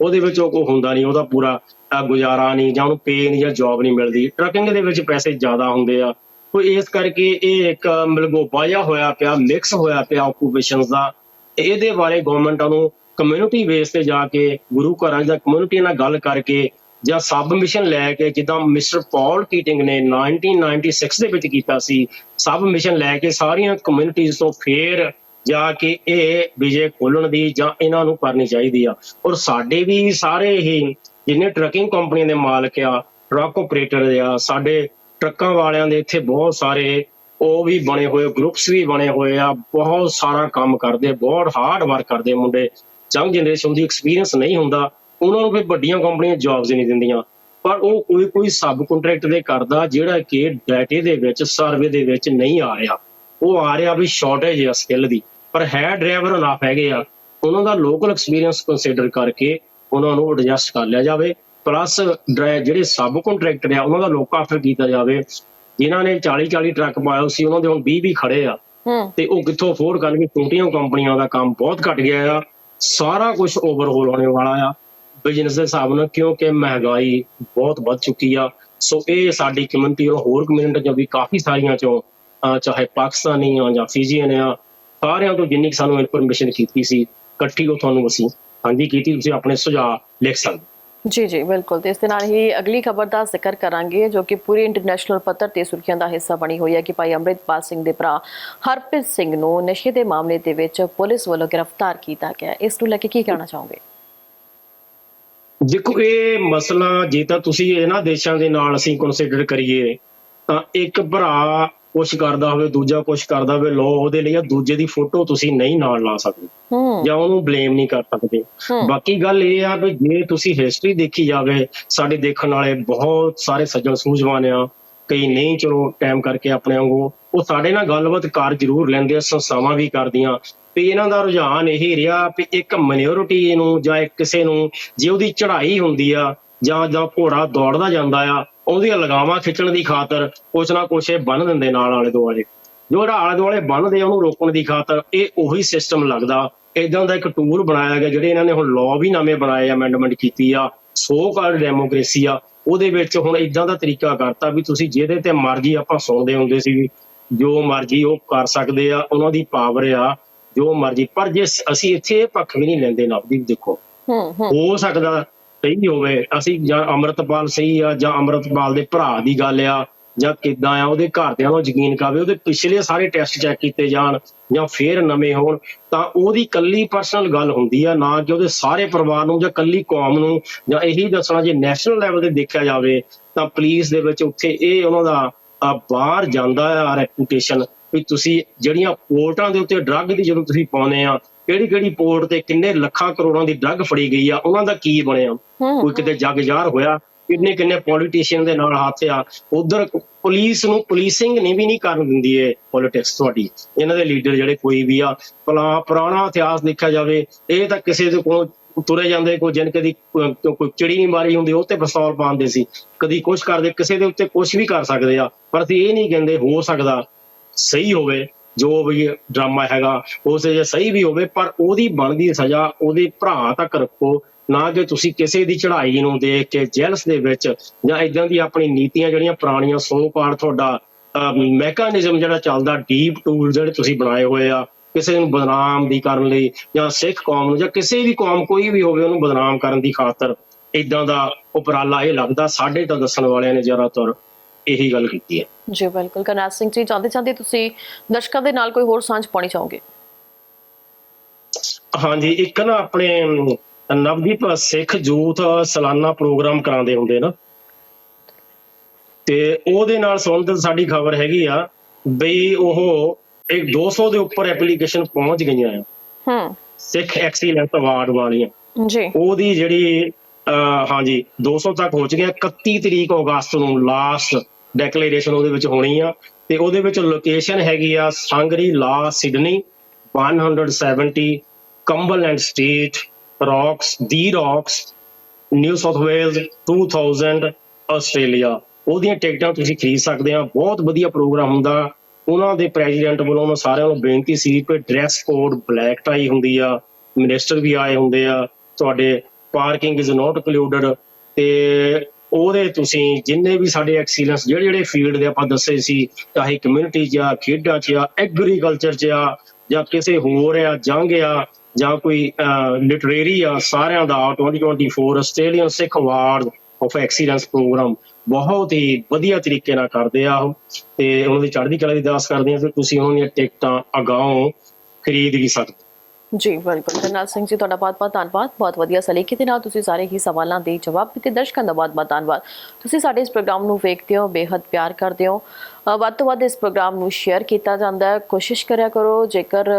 Speaker 2: ਉਹਦੇ ਵਿੱਚ ਉਹ ਕੋ ਹੁੰਦਾ ਨਹੀਂ ਉਹਦਾ ਪੂਰਾ ਗੁਜ਼ਾਰਾ ਨਹੀਂ ਜਾਂ ਉਹਨੂੰ ਪੇ ਨਹੀਂ ਜਾਂ ਜੌਬ ਨਹੀਂ ਮਿਲਦੀ। ਟਰੱਕਿੰਗ ਦੇ ਵਿੱਚ ਪੈਸੇ ਜ਼ਿਆਦਾ ਹੁੰਦੇ ਆ। ਕੋਈ ਇਸ ਕਰਕੇ ਇਹ ਇੱਕ ਮਲਗੋਪਾ ਜਿਹਾ ਹੋਇਆ ਪਿਆ ਮਿਕਸ ਹੋਇਆ ਪਿਆ ਆਕੂਪੇਸ਼ਨਸ ਦਾ। ਇਹਦੇ ਬਾਰੇ ਗਵਰਨਮੈਂਟਾਂ ਨੂੰ ਕਮਿਊਨਿਟੀ ਬੇਸ ਤੇ ਜਾ ਕੇ, ਗੁਰੂ ਘਰਾਂ ਜਾਂ ਕਮਿਊਨਿਟੀ ਨਾਲ ਗੱਲ ਕਰਕੇ ਜਾਂ ਸਬਮਿਸ਼ਨ ਲੈ ਕੇ, ਜਿੱਦਾਂ ਮਿਸਟਰ ਪੌਲ ਕੀਟਿੰਗ ਨੇ 1996 ਦੇ ਵਿੱਚ ਕੀਤਾ ਸੀ ਸਬਮਿਸ਼ਨ ਲੈ ਕੇ ਸਾਰੀਆਂ ਕਮਿਊਨਿਟੀਜ਼ ਤੋਂ ਫੇਰ ਜਾ ਕੇ ਇਹ ਵਿਜੇ ਖੋਲਣ ਦੀ ਜਾਂ ਇਹਨਾਂ ਨੂੰ ਕਰਨੀ ਚਾਹੀਦੀ ਆ। ਔਰ ਸਾਡੇ ਵੀ ਸਾਰੇ ਹੀ ਜਿੰਨੇ ਟਰੱਕਿੰਗ ਕੰਪਨੀਆਂ ਦੇ ਮਾਲਕ ਆ ਟਰੱਕ ਆਪਰੇਟਰ ਆ, ਸਾਡੇ ਟਰੱਕਾਂ ਵਾਲਿਆਂ ਦੇ ਇੱਥੇ ਬਹੁਤ ਸਾਰੇ ਉਹ ਵੀ ਬਣੇ ਹੋਏ ਗਰੁੱਪਸ ਵੀ ਬਣੇ ਹੋਏ ਆ, ਬਹੁਤ ਸਾਰਾ ਕੰਮ ਕਰਦੇ, ਬਹੁਤ ਹਾਰਡ ਵਰਕ ਕਰਦੇ ਮੁੰਡੇ। ਜੰਗ ਜਨਰੇਸ਼ਨ ਦੀ ਐਕਸਪੀਰੀਅੰਸ ਨਹੀਂ ਹੁੰਦਾ ਉਹਨਾਂ ਨੂੰ ਫਿਰ ਵੱਡੀਆਂ ਕੰਪਨੀਆਂ ਜੌਬਸ ਨਹੀਂ ਦਿੰਦੀਆਂ। ਪਰ ਉਹ ਕੋਈ ਕੋਈ ਸਬ ਕੰਟਰੈਕਟ ਦੇ ਕਰਦਾ ਜਿਹੜਾ ਕਿ ਡਾਟੇ ਦੇ ਵਿੱਚ ਸਰਵੇ ਦੇ ਵਿੱਚ ਨਹੀਂ ਆ ਰਿਹਾ। ਉਹ ਆ ਰਿਹਾ ਵੀ ਸ਼ਾਰਟੇਜ ਆ ਸਕਿੱਲ ਦੀ। ਪਰ ਹੈ ਡਰਾਈਵਰ ਅਨਾਫ ਹੈਗੇ ਆ। ਉਹਨਾਂ ਦਾ ਲੋਕਲ ਐਕਸਪੀਰੀਅੰਸ ਕੰਸੀਡਰ ਕਰਕੇ ਉਹਨਾਂ ਨੂੰ ਐਡਜਸਟ ਕਰ ਲਿਆ ਜਾਵੇ। ਪਲੱਸ ਜਿਹੜੇ ਸਬ ਕੰਟਰੈਕਟਰ ਆ ਉਹਨਾਂ ਦਾ ਲੋਕ ਆਫਰ ਕੀਤਾ ਜਾਵੇ। ਜਿਨ੍ਹਾਂ ਨੇ 40 40 ਟਰੱਕ ਪਾਇਆ ਸੀ ਉਹਨਾਂ ਦੇ ਹੁਣ 20 20 ਖੜੇ ਆ। ਤੇ ਉਹ ਕਿੱਥੋਂ ਅਫੋਰਡ ਕਰਨਗੇ? ਛੋਟੀਆਂ ਕੰਪਨੀਆਂ ਦਾ ਕੰਮ ਬਹੁਤ ਘਟ ਗਿਆ ਆ। ਸਾਰਾ ਕੁਝ ਓਵਰਹੋਲ ਹੋਣੇ ਵਾਲਾ ਆ। ਬਿਜ਼ਨਸ ਦੇ ਹਿਸਾਬ ਨਾਲ ਕਿਉਂਕਿ ਮਹਿੰਗਾਈ ਬਹੁਤ ਵੱਧ ਚੁੱਕੀ ਆ। ਸੋ ਇਹ ਸਾਡੀ ਕਮਿਊਨਿਟੀ ਔਰ ਹੋਰ ਕਮਿਊਨਿਟੀ ਚੋਂ ਵੀ ਕਾਫੀ ਸਾਰੀਆਂ ਚੋਂ ਚਾਹੇ ਪਾਕਿਸਤਾਨੀ ਆ ਜਾਂ ਫਿਜੀਅਨ ਆ, ਸਾਰਿਆਂ ਤੋਂ ਜਿੰਨੀ ਕੁ ਸਾਨੂੰ ਇਨਫੋਰਮੇਸ਼ਨ ਕੀਤੀ ਸੀ, ਇਕੱਠੀ ਉਹ ਤੁਹਾਨੂੰ ਅਸੀਂ ਹਾਂਜੀ ਕੀਤੀ, ਤੁਸੀਂ ਆਪਣੇ ਸੁਝਾਅ ਲਿਖ ਸਕਦੇ
Speaker 1: ਜੀ ਜੀ, ਬਿਲਕੁਲ। ਤੇ ਇਸ ਦੇ ਨਾਲ ਹੀ ਅਗਲੀ ਖਬਰ ਦਾ ਜ਼ਿਕਰ ਕਰਾਂਗੇ, ਜੋ ਕਿ ਪੂਰੀ ਇੰਟਰਨੈਸ਼ਨਲ ਪੱਧਰ ਤੇ ਸੁਰਖੀਆਂ ਦਾ ਹਿੱਸਾ ਬਣੀ ਹੋਈ ਹੈ ਕਿ ਭਾਈ ਅੰਮ੍ਰਿਤਪਾਲ ਸਿੰਘ ਦੇ ਭਰਾ ਹਰਪ੍ਰੀਤ ਸਿੰਘ ਨੂੰ ਨਸ਼ੇ ਦੇ ਮਾਮਲੇ ਦੇ ਵਿੱਚ ਪੁਲਿਸ ਵੱਲੋਂ ਗ੍ਰਿਫਤਾਰ ਕੀਤਾ ਗਿਆ ਇਸ ਨੂੰ ਲੈ ਕੇ ਕੀ ਕਹਿਣਾ ਚਾਹੋਗੇ?
Speaker 2: ਦੇਖੋ, ਇਹ ਮਸਲਾ ਜੇ ਤਾਂ ਤੁਸੀਂ ਇਹਨਾਂ ਦੇਸ਼ਾਂ ਦੇ ਨਾਲ ਅਸੀਂ ਕੰਸੀਡਰ ਕਰੀਏ, ਤਾਂ ਇੱਕ ਭਰਾ ਕੁਛ ਕਰਦਾ ਹੋਵੇ ਦੂਜਾ ਕੁਛ ਕਰਦਾ ਹੋਵੇ ਲੋ ਉਹਦੇ ਲਈ ਆ ਦੂਜੇ ਦੀ ਫੋਟੋ ਤੁਸੀਂ ਨਹੀਂ ਨਾਲ ਲਾ ਸਕਦੇ। ਜਾਂ ਉਹਨੂੰ ਬਲੇਮ ਨਹੀਂ ਕਰ ਸਕਦੇ। ਬਾਕੀ ਗੱਲ ਇਹ ਆ ਵੀ ਜੇ ਤੁਸੀਂ ਹਿਸਟਰੀ ਦੇਖੀ ਜਾਵੇ ਸਾਡੇ ਦੇਖਣ ਵਾਲੇ ਬਹੁਤ ਸਾਰੇ ਸੱਜਣ ਸੂਝਵਾਨ ਆ ਕਈ ਨਹੀਂ ਚਲੋ ਟਾਈਮ ਕਰਕੇ ਆਪਣੇ ਵਾਂਗੂ ਉਹ ਸਾਡੇ ਨਾਲ ਗੱਲਬਾਤ ਕਰ ਜ਼ਰੂਰ ਲੈਂਦੇ ਆ ਸੰਸਥਾਵਾਂ ਵੀ ਕਰਦੀਆਂ। ਤੇ ਇਹਨਾਂ ਦਾ ਰੁਝਾਨ ਇਹ ਰਿਹਾ ਵੀ ਇੱਕ ਮਿਨੋਰਿਟੀ ਨੂੰ ਜਾਂ ਕਿਸੇ ਨੂੰ ਜੇ ਉਹਦੀ ਚੜ੍ਹਾਈ ਹੁੰਦੀ ਆ ਜਾਂ ਜਾਂ ਘੋੜਾ ਦੌੜਦਾ ਜਾਂਦਾ ਆ ਉਹਦੀਆਂ ਲਗਾਵਾਂ ਖਿੱਚਣ ਦੀ ਖਾਤਰ ਕੁਛ ਨਾ ਕੁਛ ਇਹ ਬੰਨ ਦਿੰਦੇ ਨਾਲ ਆਲੇ ਦੁਆਲੇ। ਜਿਹੜਾ ਆਲੇ ਦੁਆਲੇ ਬੰਨਦੇ ਉਹਨੂੰ ਰੋਕਣ ਦੀ ਖਾਤਰ ਇਹ ਉਹੀ ਸਿਸਟਮ ਲੱਗਦਾ। ਇਦਾਂ ਦਾ ਇੱਕ ਟੂਲ ਬਣਾਇਆ ਗਿਆ ਜਿਹੜੇ ਇਹਨਾਂ ਨੇ ਹੁਣ ਲਾਅ ਵੀ ਨਵੇਂ ਬਣਾਏ ਆ ਅਮੈਂਡਮੈਂਟ ਕੀਤੀ ਆ ਸੋ ਕਾਲ ਡੈਮੋਕ੍ਰੇਸੀ ਆ। ਉਹਦੇ ਵਿੱਚ ਹੁਣ ਇਦਾਂ ਦਾ ਤਰੀਕਾ ਕਰਤਾ ਵੀ ਤੁਸੀਂ ਜਿਹਦੇ ਤੇ ਮਰਜ਼ੀ ਆਪਾਂ ਸੁਣਦੇ ਹੁੰਦੇ ਸੀ ਵੀ ਜੋ ਮਰਜ਼ੀ ਉਹ ਕਰ ਸਕਦੇ ਆ ਉਹਨਾਂ ਦੀ ਪਾਵਰ ਆ ਜੋ ਮਰਜ਼ੀ। ਪਰ ਜੇ ਅਸੀਂ ਇੱਥੇ ਇਹ ਪੱਖ ਵੀ ਨਹੀਂ ਲੈਂਦੇ ਨਵਦੀਪ ਦੇਖੋ
Speaker 1: ਹੂੰ ਹੂੰ।
Speaker 2: ਹੋ ਸਕਦਾ ਸਹੀ ਹੋਵੇ, ਅਸੀਂ ਜਾਂ ਅੰਮ੍ਰਿਤਪਾਲ ਸਹੀ ਆ ਜਾਂ ਅੰਮ੍ਰਿਤਪਾਲ ਦੇ ਭਰਾ ਦੀ ਗੱਲ ਆ ਜਾਂ ਕਿੱਦਾਂ ਆ, ਉਹਦੇ ਘਰਦਿਆਂ ਨੂੰ ਯਕੀਨ ਕਾਵੇ, ਉਹਦੇ ਪਿਛਲੇ ਸਾਰੇ ਟੈਸਟ ਚੈੱਕ ਕੀਤੇ ਜਾਣ ਜਾਂ ਫੇਰ ਨਵੇਂ ਹੋਣ, ਤਾਂ ਉਹਦੀ ਕੱਲੀ ਪਰਸਨਲ ਗੱਲ ਹੁੰਦੀ ਆ, ਨਾ ਕਿ ਉਹਦੇ ਸਾਰੇ ਪਰਿਵਾਰ ਨੂੰ ਜਾਂ ਕੱਲੀ ਕੌਮ ਨੂੰ, ਜਾਂ ਇਹੀ ਦੱਸਣਾ ਜੇ ਨੈਸ਼ਨਲ ਲੈਵਲ ਤੇ ਦੇਖਿਆ ਜਾਵੇ, ਤਾਂ ਪੁਲਿਸ ਦੇ ਵਿੱਚ ਉੱਥੇ ਇਹ ਉਹਨਾਂ ਦਾ ਬਾਹਰ ਜਾਂਦਾ ਆ ਰੈਪੂਟੇਸ਼ਨ ਵੀ ਤੁਸੀਂ ਜਿਹੜੀਆਂ ਕੋਰਟਾਂ ਦੇ ਉੱਤੇ ਡਰੱਗ ਦੀ ਜਦੋਂ ਤੁਸੀਂ ਪਾਉਨੇ ਆ ਕਿਹੜੀ ਕਿਹੜੀ ਪੋਰਟ ਤੇ ਕਿੰਨੇ ਲੱਖਾਂ ਕਰੋੜਾਂ ਦੀ ਡਰੱਗ ਫੜੀ ਗਈ ਆ ਉਹਨਾਂ ਦਾ ਕੀ ਬਣਿਆ? ਕੋਈ ਕਿਤੇ ਜੱਗ ਜ਼ਾਹਰ ਹੋਇਆ? ਕਿੰਨੇ ਕਿੰਨੇ ਪੋਲੀਟੀਸ਼ੀਅਨ ਦੇ ਨਾਲ ਹੱਥ ਆ? ਉਧਰ ਪੁਲਿਸ ਨੂੰ ਪੁਲਿਸਿੰਗ ਨਹੀਂ ਵੀ ਨਹੀਂ ਕਰਨ ਦਿੰਦੀ ਇਹ ਪੋਲਿਟਿਕਸ ਤੁਹਾਡੀ। ਇਹਨਾਂ ਦੇ ਲੀਡਰ ਜਿਹੜੇ ਕੋਈ ਵੀ ਆ ਭਲਾ ਪੁਰਾਣਾ ਇਤਿਹਾਸ ਦੇਖਿਆ ਜਾਵੇ ਇਹ ਤਾਂ ਕਿਸੇ ਦੇ ਕੋਲ ਤੁਰੇ ਜਾਂਦੇ ਕੋਈ ਜਨ ਕਦੀ ਕੋਈ ਚਿੜੀ ਨਹੀਂ ਮਾਰੀ ਹੁੰਦੀ ਉਹ ਤੇ ਪਿਸਤੌਲ ਪਾਉਂਦੇ ਸੀ। ਕਦੀ ਕੁਛ ਕਰਦੇ ਕਿਸੇ ਦੇ ਉੱਤੇ ਕੁਛ ਵੀ ਕਰ ਸਕਦੇ ਆ ਪਰ ਅਸੀਂ ਇਹ ਨਹੀਂ ਕਹਿੰਦੇ ਹੋ ਸਕਦਾ ਸਹੀ ਹੋਵੇ। ਜੋ ਵੀ ਡਰਾਮਾ ਹੈਗਾ, ਉਸ ਜੇ ਸਹੀ ਵੀ ਹੋਵੇ, ਪਰ ਉਹਦੀ ਬਣਦੀ ਸਜ਼ਾ ਉਹਦੇ ਭਰਾ ਤੱਕ ਰੱਖੋ। ਨਾ ਕਿ ਤੁਸੀਂ ਕਿਸੇ ਦੀ ਚੜ੍ਹਾਈ ਨੂੰ ਦੇਖ ਕੇ ਜੈਲਸ ਦੇ ਵਿੱਚ ਜਾਂ ਇਦਾਂ ਦੀ ਆਪਣੀ ਨੀਤੀਆਂ ਜਿਹੜੀਆਂ ਪੁਰਾਣੀਆਂ ਸੋ ਪਾਰ ਤੁਹਾਡਾ ਮੈਕੈਨਿਜ਼ਮ ਜਿਹੜਾ ਚੱਲਦਾ ਡੀਪ ਟੂਲ ਜਿਹੜੇ ਤੁਸੀਂ ਬਣਾਏ ਹੋਏ ਆ, ਕਿਸੇ ਨੂੰ ਬਦਨਾਮ ਦੀ ਕਰਨ ਲਈ ਜਾਂ ਸਿੱਖ ਕੌਮ ਨੂੰ ਜਾਂ ਕਿਸੇ ਵੀ ਕੌਮ ਕੋਈ ਵੀ ਹੋਵੇ ਉਹਨੂੰ ਬਦਨਾਮ ਕਰਨ ਦੀ ਖਾਤਰ ਇਦਾਂ ਦਾ ਉਪਰਾਲਾ ਇਹ ਲੱਗਦਾ, ਸਾਡੇ ਤਾਂ ਦੱਸਣ ਵਾਲਿਆਂ ਨੇ ਜ਼ਿਆਦਾਤਰ ਇਹੀ ਗੱਲ ਕੀਤੀ ਹੈ।
Speaker 1: ਜੀ ਬਿਲਕੁਲ। ਕਰਨਾਲ ਸਿੰਘ ਜੀ ਚਾਹੁੰਦੇ ਚਾਹੁੰਦੇ ਤੁਸੀਂ ਦਰਸ਼ਕਾਂ ਦੇ ਨਾਲ ਕੋਈ ਹੋਰ ਸਾਂਝ ਪਾਉਣੀ ਚਾਹੋਗੇ?
Speaker 2: ਹਾਂਜੀ ਇੱਕ ਨਾ ਆਪਣੇ ਨਵਦੀਪ ਸਿੱਖ ਜੂਥ ਸਾਲਾਨਾ ਪ੍ਰੋਗਰਾਮ ਕਰਾਉਂਦੇ ਹੁੰਦੇ ਨਾ। ਤੇ ਉਹਦੇ ਨਾਲ ਸੰਬੰਧਿਤ ਸਾਡੀ ਖਬਰ ਹੈਗੀ ਆ ਬਈ ਉਹ ਇੱਕ 200 ਦੇ ਉੱਪਰ ਐਪਲੀਕੇਸ਼ਨ ਪਹੁੰਚ ਗਈਆਂ ਆ।
Speaker 1: ਹੂੰ।
Speaker 2: ਸਿੱਖ ਐਕਸੀਲੈਂਸ ਅਵਾਰਡ ਵਾਲੀਆਂ।
Speaker 1: ਜੀ।
Speaker 2: ਉਹਦੀ ਜਿਹੜੀ ਹਾਂਜੀ 200 ਤੱਕ ਪਹੁੰਚ ਗਿਆ 31 ਤਰੀਕ ਅਗਸਤ ਨੂੰ ਲਾਸਟ ਡੈਕਲੇਰੇਸ਼ਨ ਉਹਦੇ ਵਿੱਚ ਹੋਣੀ ਆ। ਤੇ ਉਹਦੇ ਵਿੱਚ ਲੋਕੇਸ਼ਨ ਹੈਗੀ ਆ Shangri, La, Sydney 170 Cumberland Street Rocks the Rocks New South Wales 2000 Australia ਉਹਦੀਆਂ ਟਿਕਟਾਂ ਤੁਸੀਂ ਖਰੀਦ ਸਕਦੇ ਆ। ਬਹੁਤ ਵਧੀਆ ਪ੍ਰੋਗਰਾਮ ਹੁੰਦਾ। ਉਹਨਾਂ ਦੇ ਪ੍ਰੈਜ਼ੀਡੈਂਟ ਵੱਲੋਂ ਉਹਨਾਂ ਸਾਰਿਆਂ ਨੂੰ ਬੇਨਤੀ ਸੀ ਕਿ ਡਰੈਸ ਕੋਡ ਬਲੈਕ ਟਾਈ ਹੁੰਦੀ ਆ। ਮਿਨਿਸਟਰ ਵੀ ਆਏ ਹੁੰਦੇ ਆ। ਤੁਹਾਡੇ ਪਾਰਕਿੰਗ ਇਜ਼ ਨਾਟ ਇਨਕਲੂਡਡ ਤੇ ਉਹਦੇ ਤੁਸੀਂ ਜਿੰਨੇ ਵੀ ਸਾਡੇ ਐਕਸੀਲੈਂਸ ਜਿਹੜੇ ਜਿਹੜੇ ਫੀਲਡ ਦੇ ਆਪਾਂ ਦੱਸੇ ਸੀ, ਚਾਹੇ ਕਮਿਊਨਿਟੀ ਚ ਆ, ਖੇਡਾਂ ਚ ਆ ਐਗਰੀਕਲਚਰ ਚ ਆ, ਜਾਂ ਕਿਸੇ ਹੋਰ ਆ, ਜੰਗ ਆ, ਜਾਂ ਕੋਈ ਲਿਟਰੇਰੀ ਆ, ਸਾਰਿਆਂ ਦਾ 2024 Australian Sikh award of excellence programme ਬਹੁਤ ਹੀ ਵਧੀਆ ਤਰੀਕੇ ਨਾਲ ਕਰਦੇ ਆ ਉਹ, ਤੇ ਉਹਨਾਂ ਦੀ ਚੜ੍ਹਦੀ ਕਲਾ ਦੀ ਦਾਸ ਕਰਦੇ ਆ, ਤੇ ਤੁਸੀਂ ਉਹਨਾਂ ਦੀਆਂ ਟਿਕਟਾਂ ਅਗਾਉਂ ਖਰੀਦ ਵੀ ਸਕਦੇ
Speaker 1: ਜੀ, ਬਿਲਕੁਲ। ਕਰਨਾਲ ਸਿੰਘ ਜੀ, ਤੁਹਾਡਾ ਬਹੁਤ ਬਹੁਤ ਧੰਨਵਾਦ। ਬਹੁਤ ਵਧੀਆ ਸਲੀਕੇ ਦੇ ਨਾਲ ਤੁਸੀਂ ਸਾਰੇ ਹੀ ਸਵਾਲਾਂ ਦੇ ਜਵਾਬ ਦਿੱਤੇ। ਦਰਸ਼ਕਾਂ ਦਾ ਬਹੁਤ ਬਹੁਤ ਧੰਨਵਾਦ। ਤੁਸੀਂ ਸਾਡੇ ਇਸ ਪ੍ਰੋਗਰਾਮ ਨੂੰ ਵੇਖਦੇ ਹੋ ਬੇहद ਪਿਆਰ ਕਰਦੇ ਹੋ। ਵੱਧ ਤੋਂ ਵੱਧ ਇਸ ਪ੍ਰੋਗਰਾਮ ਨੂੰ ਸ਼ੇਅਰ ਕੀਤਾ ਜਾਂਦਾ ਹੈ। ਕੋਸ਼ਿਸ਼ ਕਰਿਆ ਕਰੋ, ਜੇਕਰ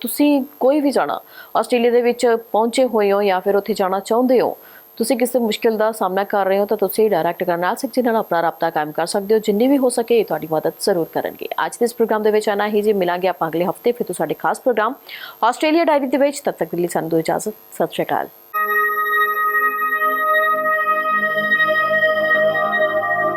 Speaker 1: ਤੁਸੀਂ ਕੋਈ ਵੀ ਜਾਣਾ, ਆਸਟ੍ਰੇਲੀਆ ਦੇ ਵਿੱਚ ਪਹੁੰਚੇ ਹੋਏ ਹੋ ਜਾਂ ਫਿਰ ਉੱਥੇ ਜਾਣਾ ਚਾਹੁੰਦੇ ਹੋ ਤੁਸੀਂ ਕਿਸੇ ਮੁਸ਼ਕਿਲ ਦਾ ਸਾਹਮਣਾ ਕਰ ਰਹੇ ਹੋ ਤਾਂ ਤੁਸੀਂ ਡਾਇਰੈਕਟ ਕਰਨਾਲ ਸਿੰਘ ਜੀ ਨਾਲ ਆਪਣਾ ਰਾਬਤਾ ਕਾਇਮ ਕਰ ਸਕਦੇ ਹੋ। ਜਿੰਨੀ ਵੀ ਹੋ ਸਕੇ ਤੁਹਾਡੀ ਮਦਦ ਜ਼ਰੂਰ ਕਰਨਗੇ। ਅੱਜ ਦੇ ਇਸ ਪ੍ਰੋਗਰਾਮ ਦੇ ਵਿੱਚ ਆਣਾ ਹੀ ਜੀ। ਮਿਲਾਂਗੇ ਆਪਾਂ ਅਗਲੇ ਹਫ਼ਤੇ ਫਿਰ ਤੋਂ ਸਾਡੇ ਖਾਸ ਪ੍ਰੋਗਰਾਮ। ਆਸਟ੍ਰੇਲੀਆ ਡਾਇਰੀ ਦੇ ਵਿੱਚ। ਤਦ ਤੱਕ ਲਈ ਸਾਨੂੰ ਦਿਓ ਇਜਾਜ਼ਤ। ਸਤਿ ਸ਼੍ਰੀ ਅਕਾਲ।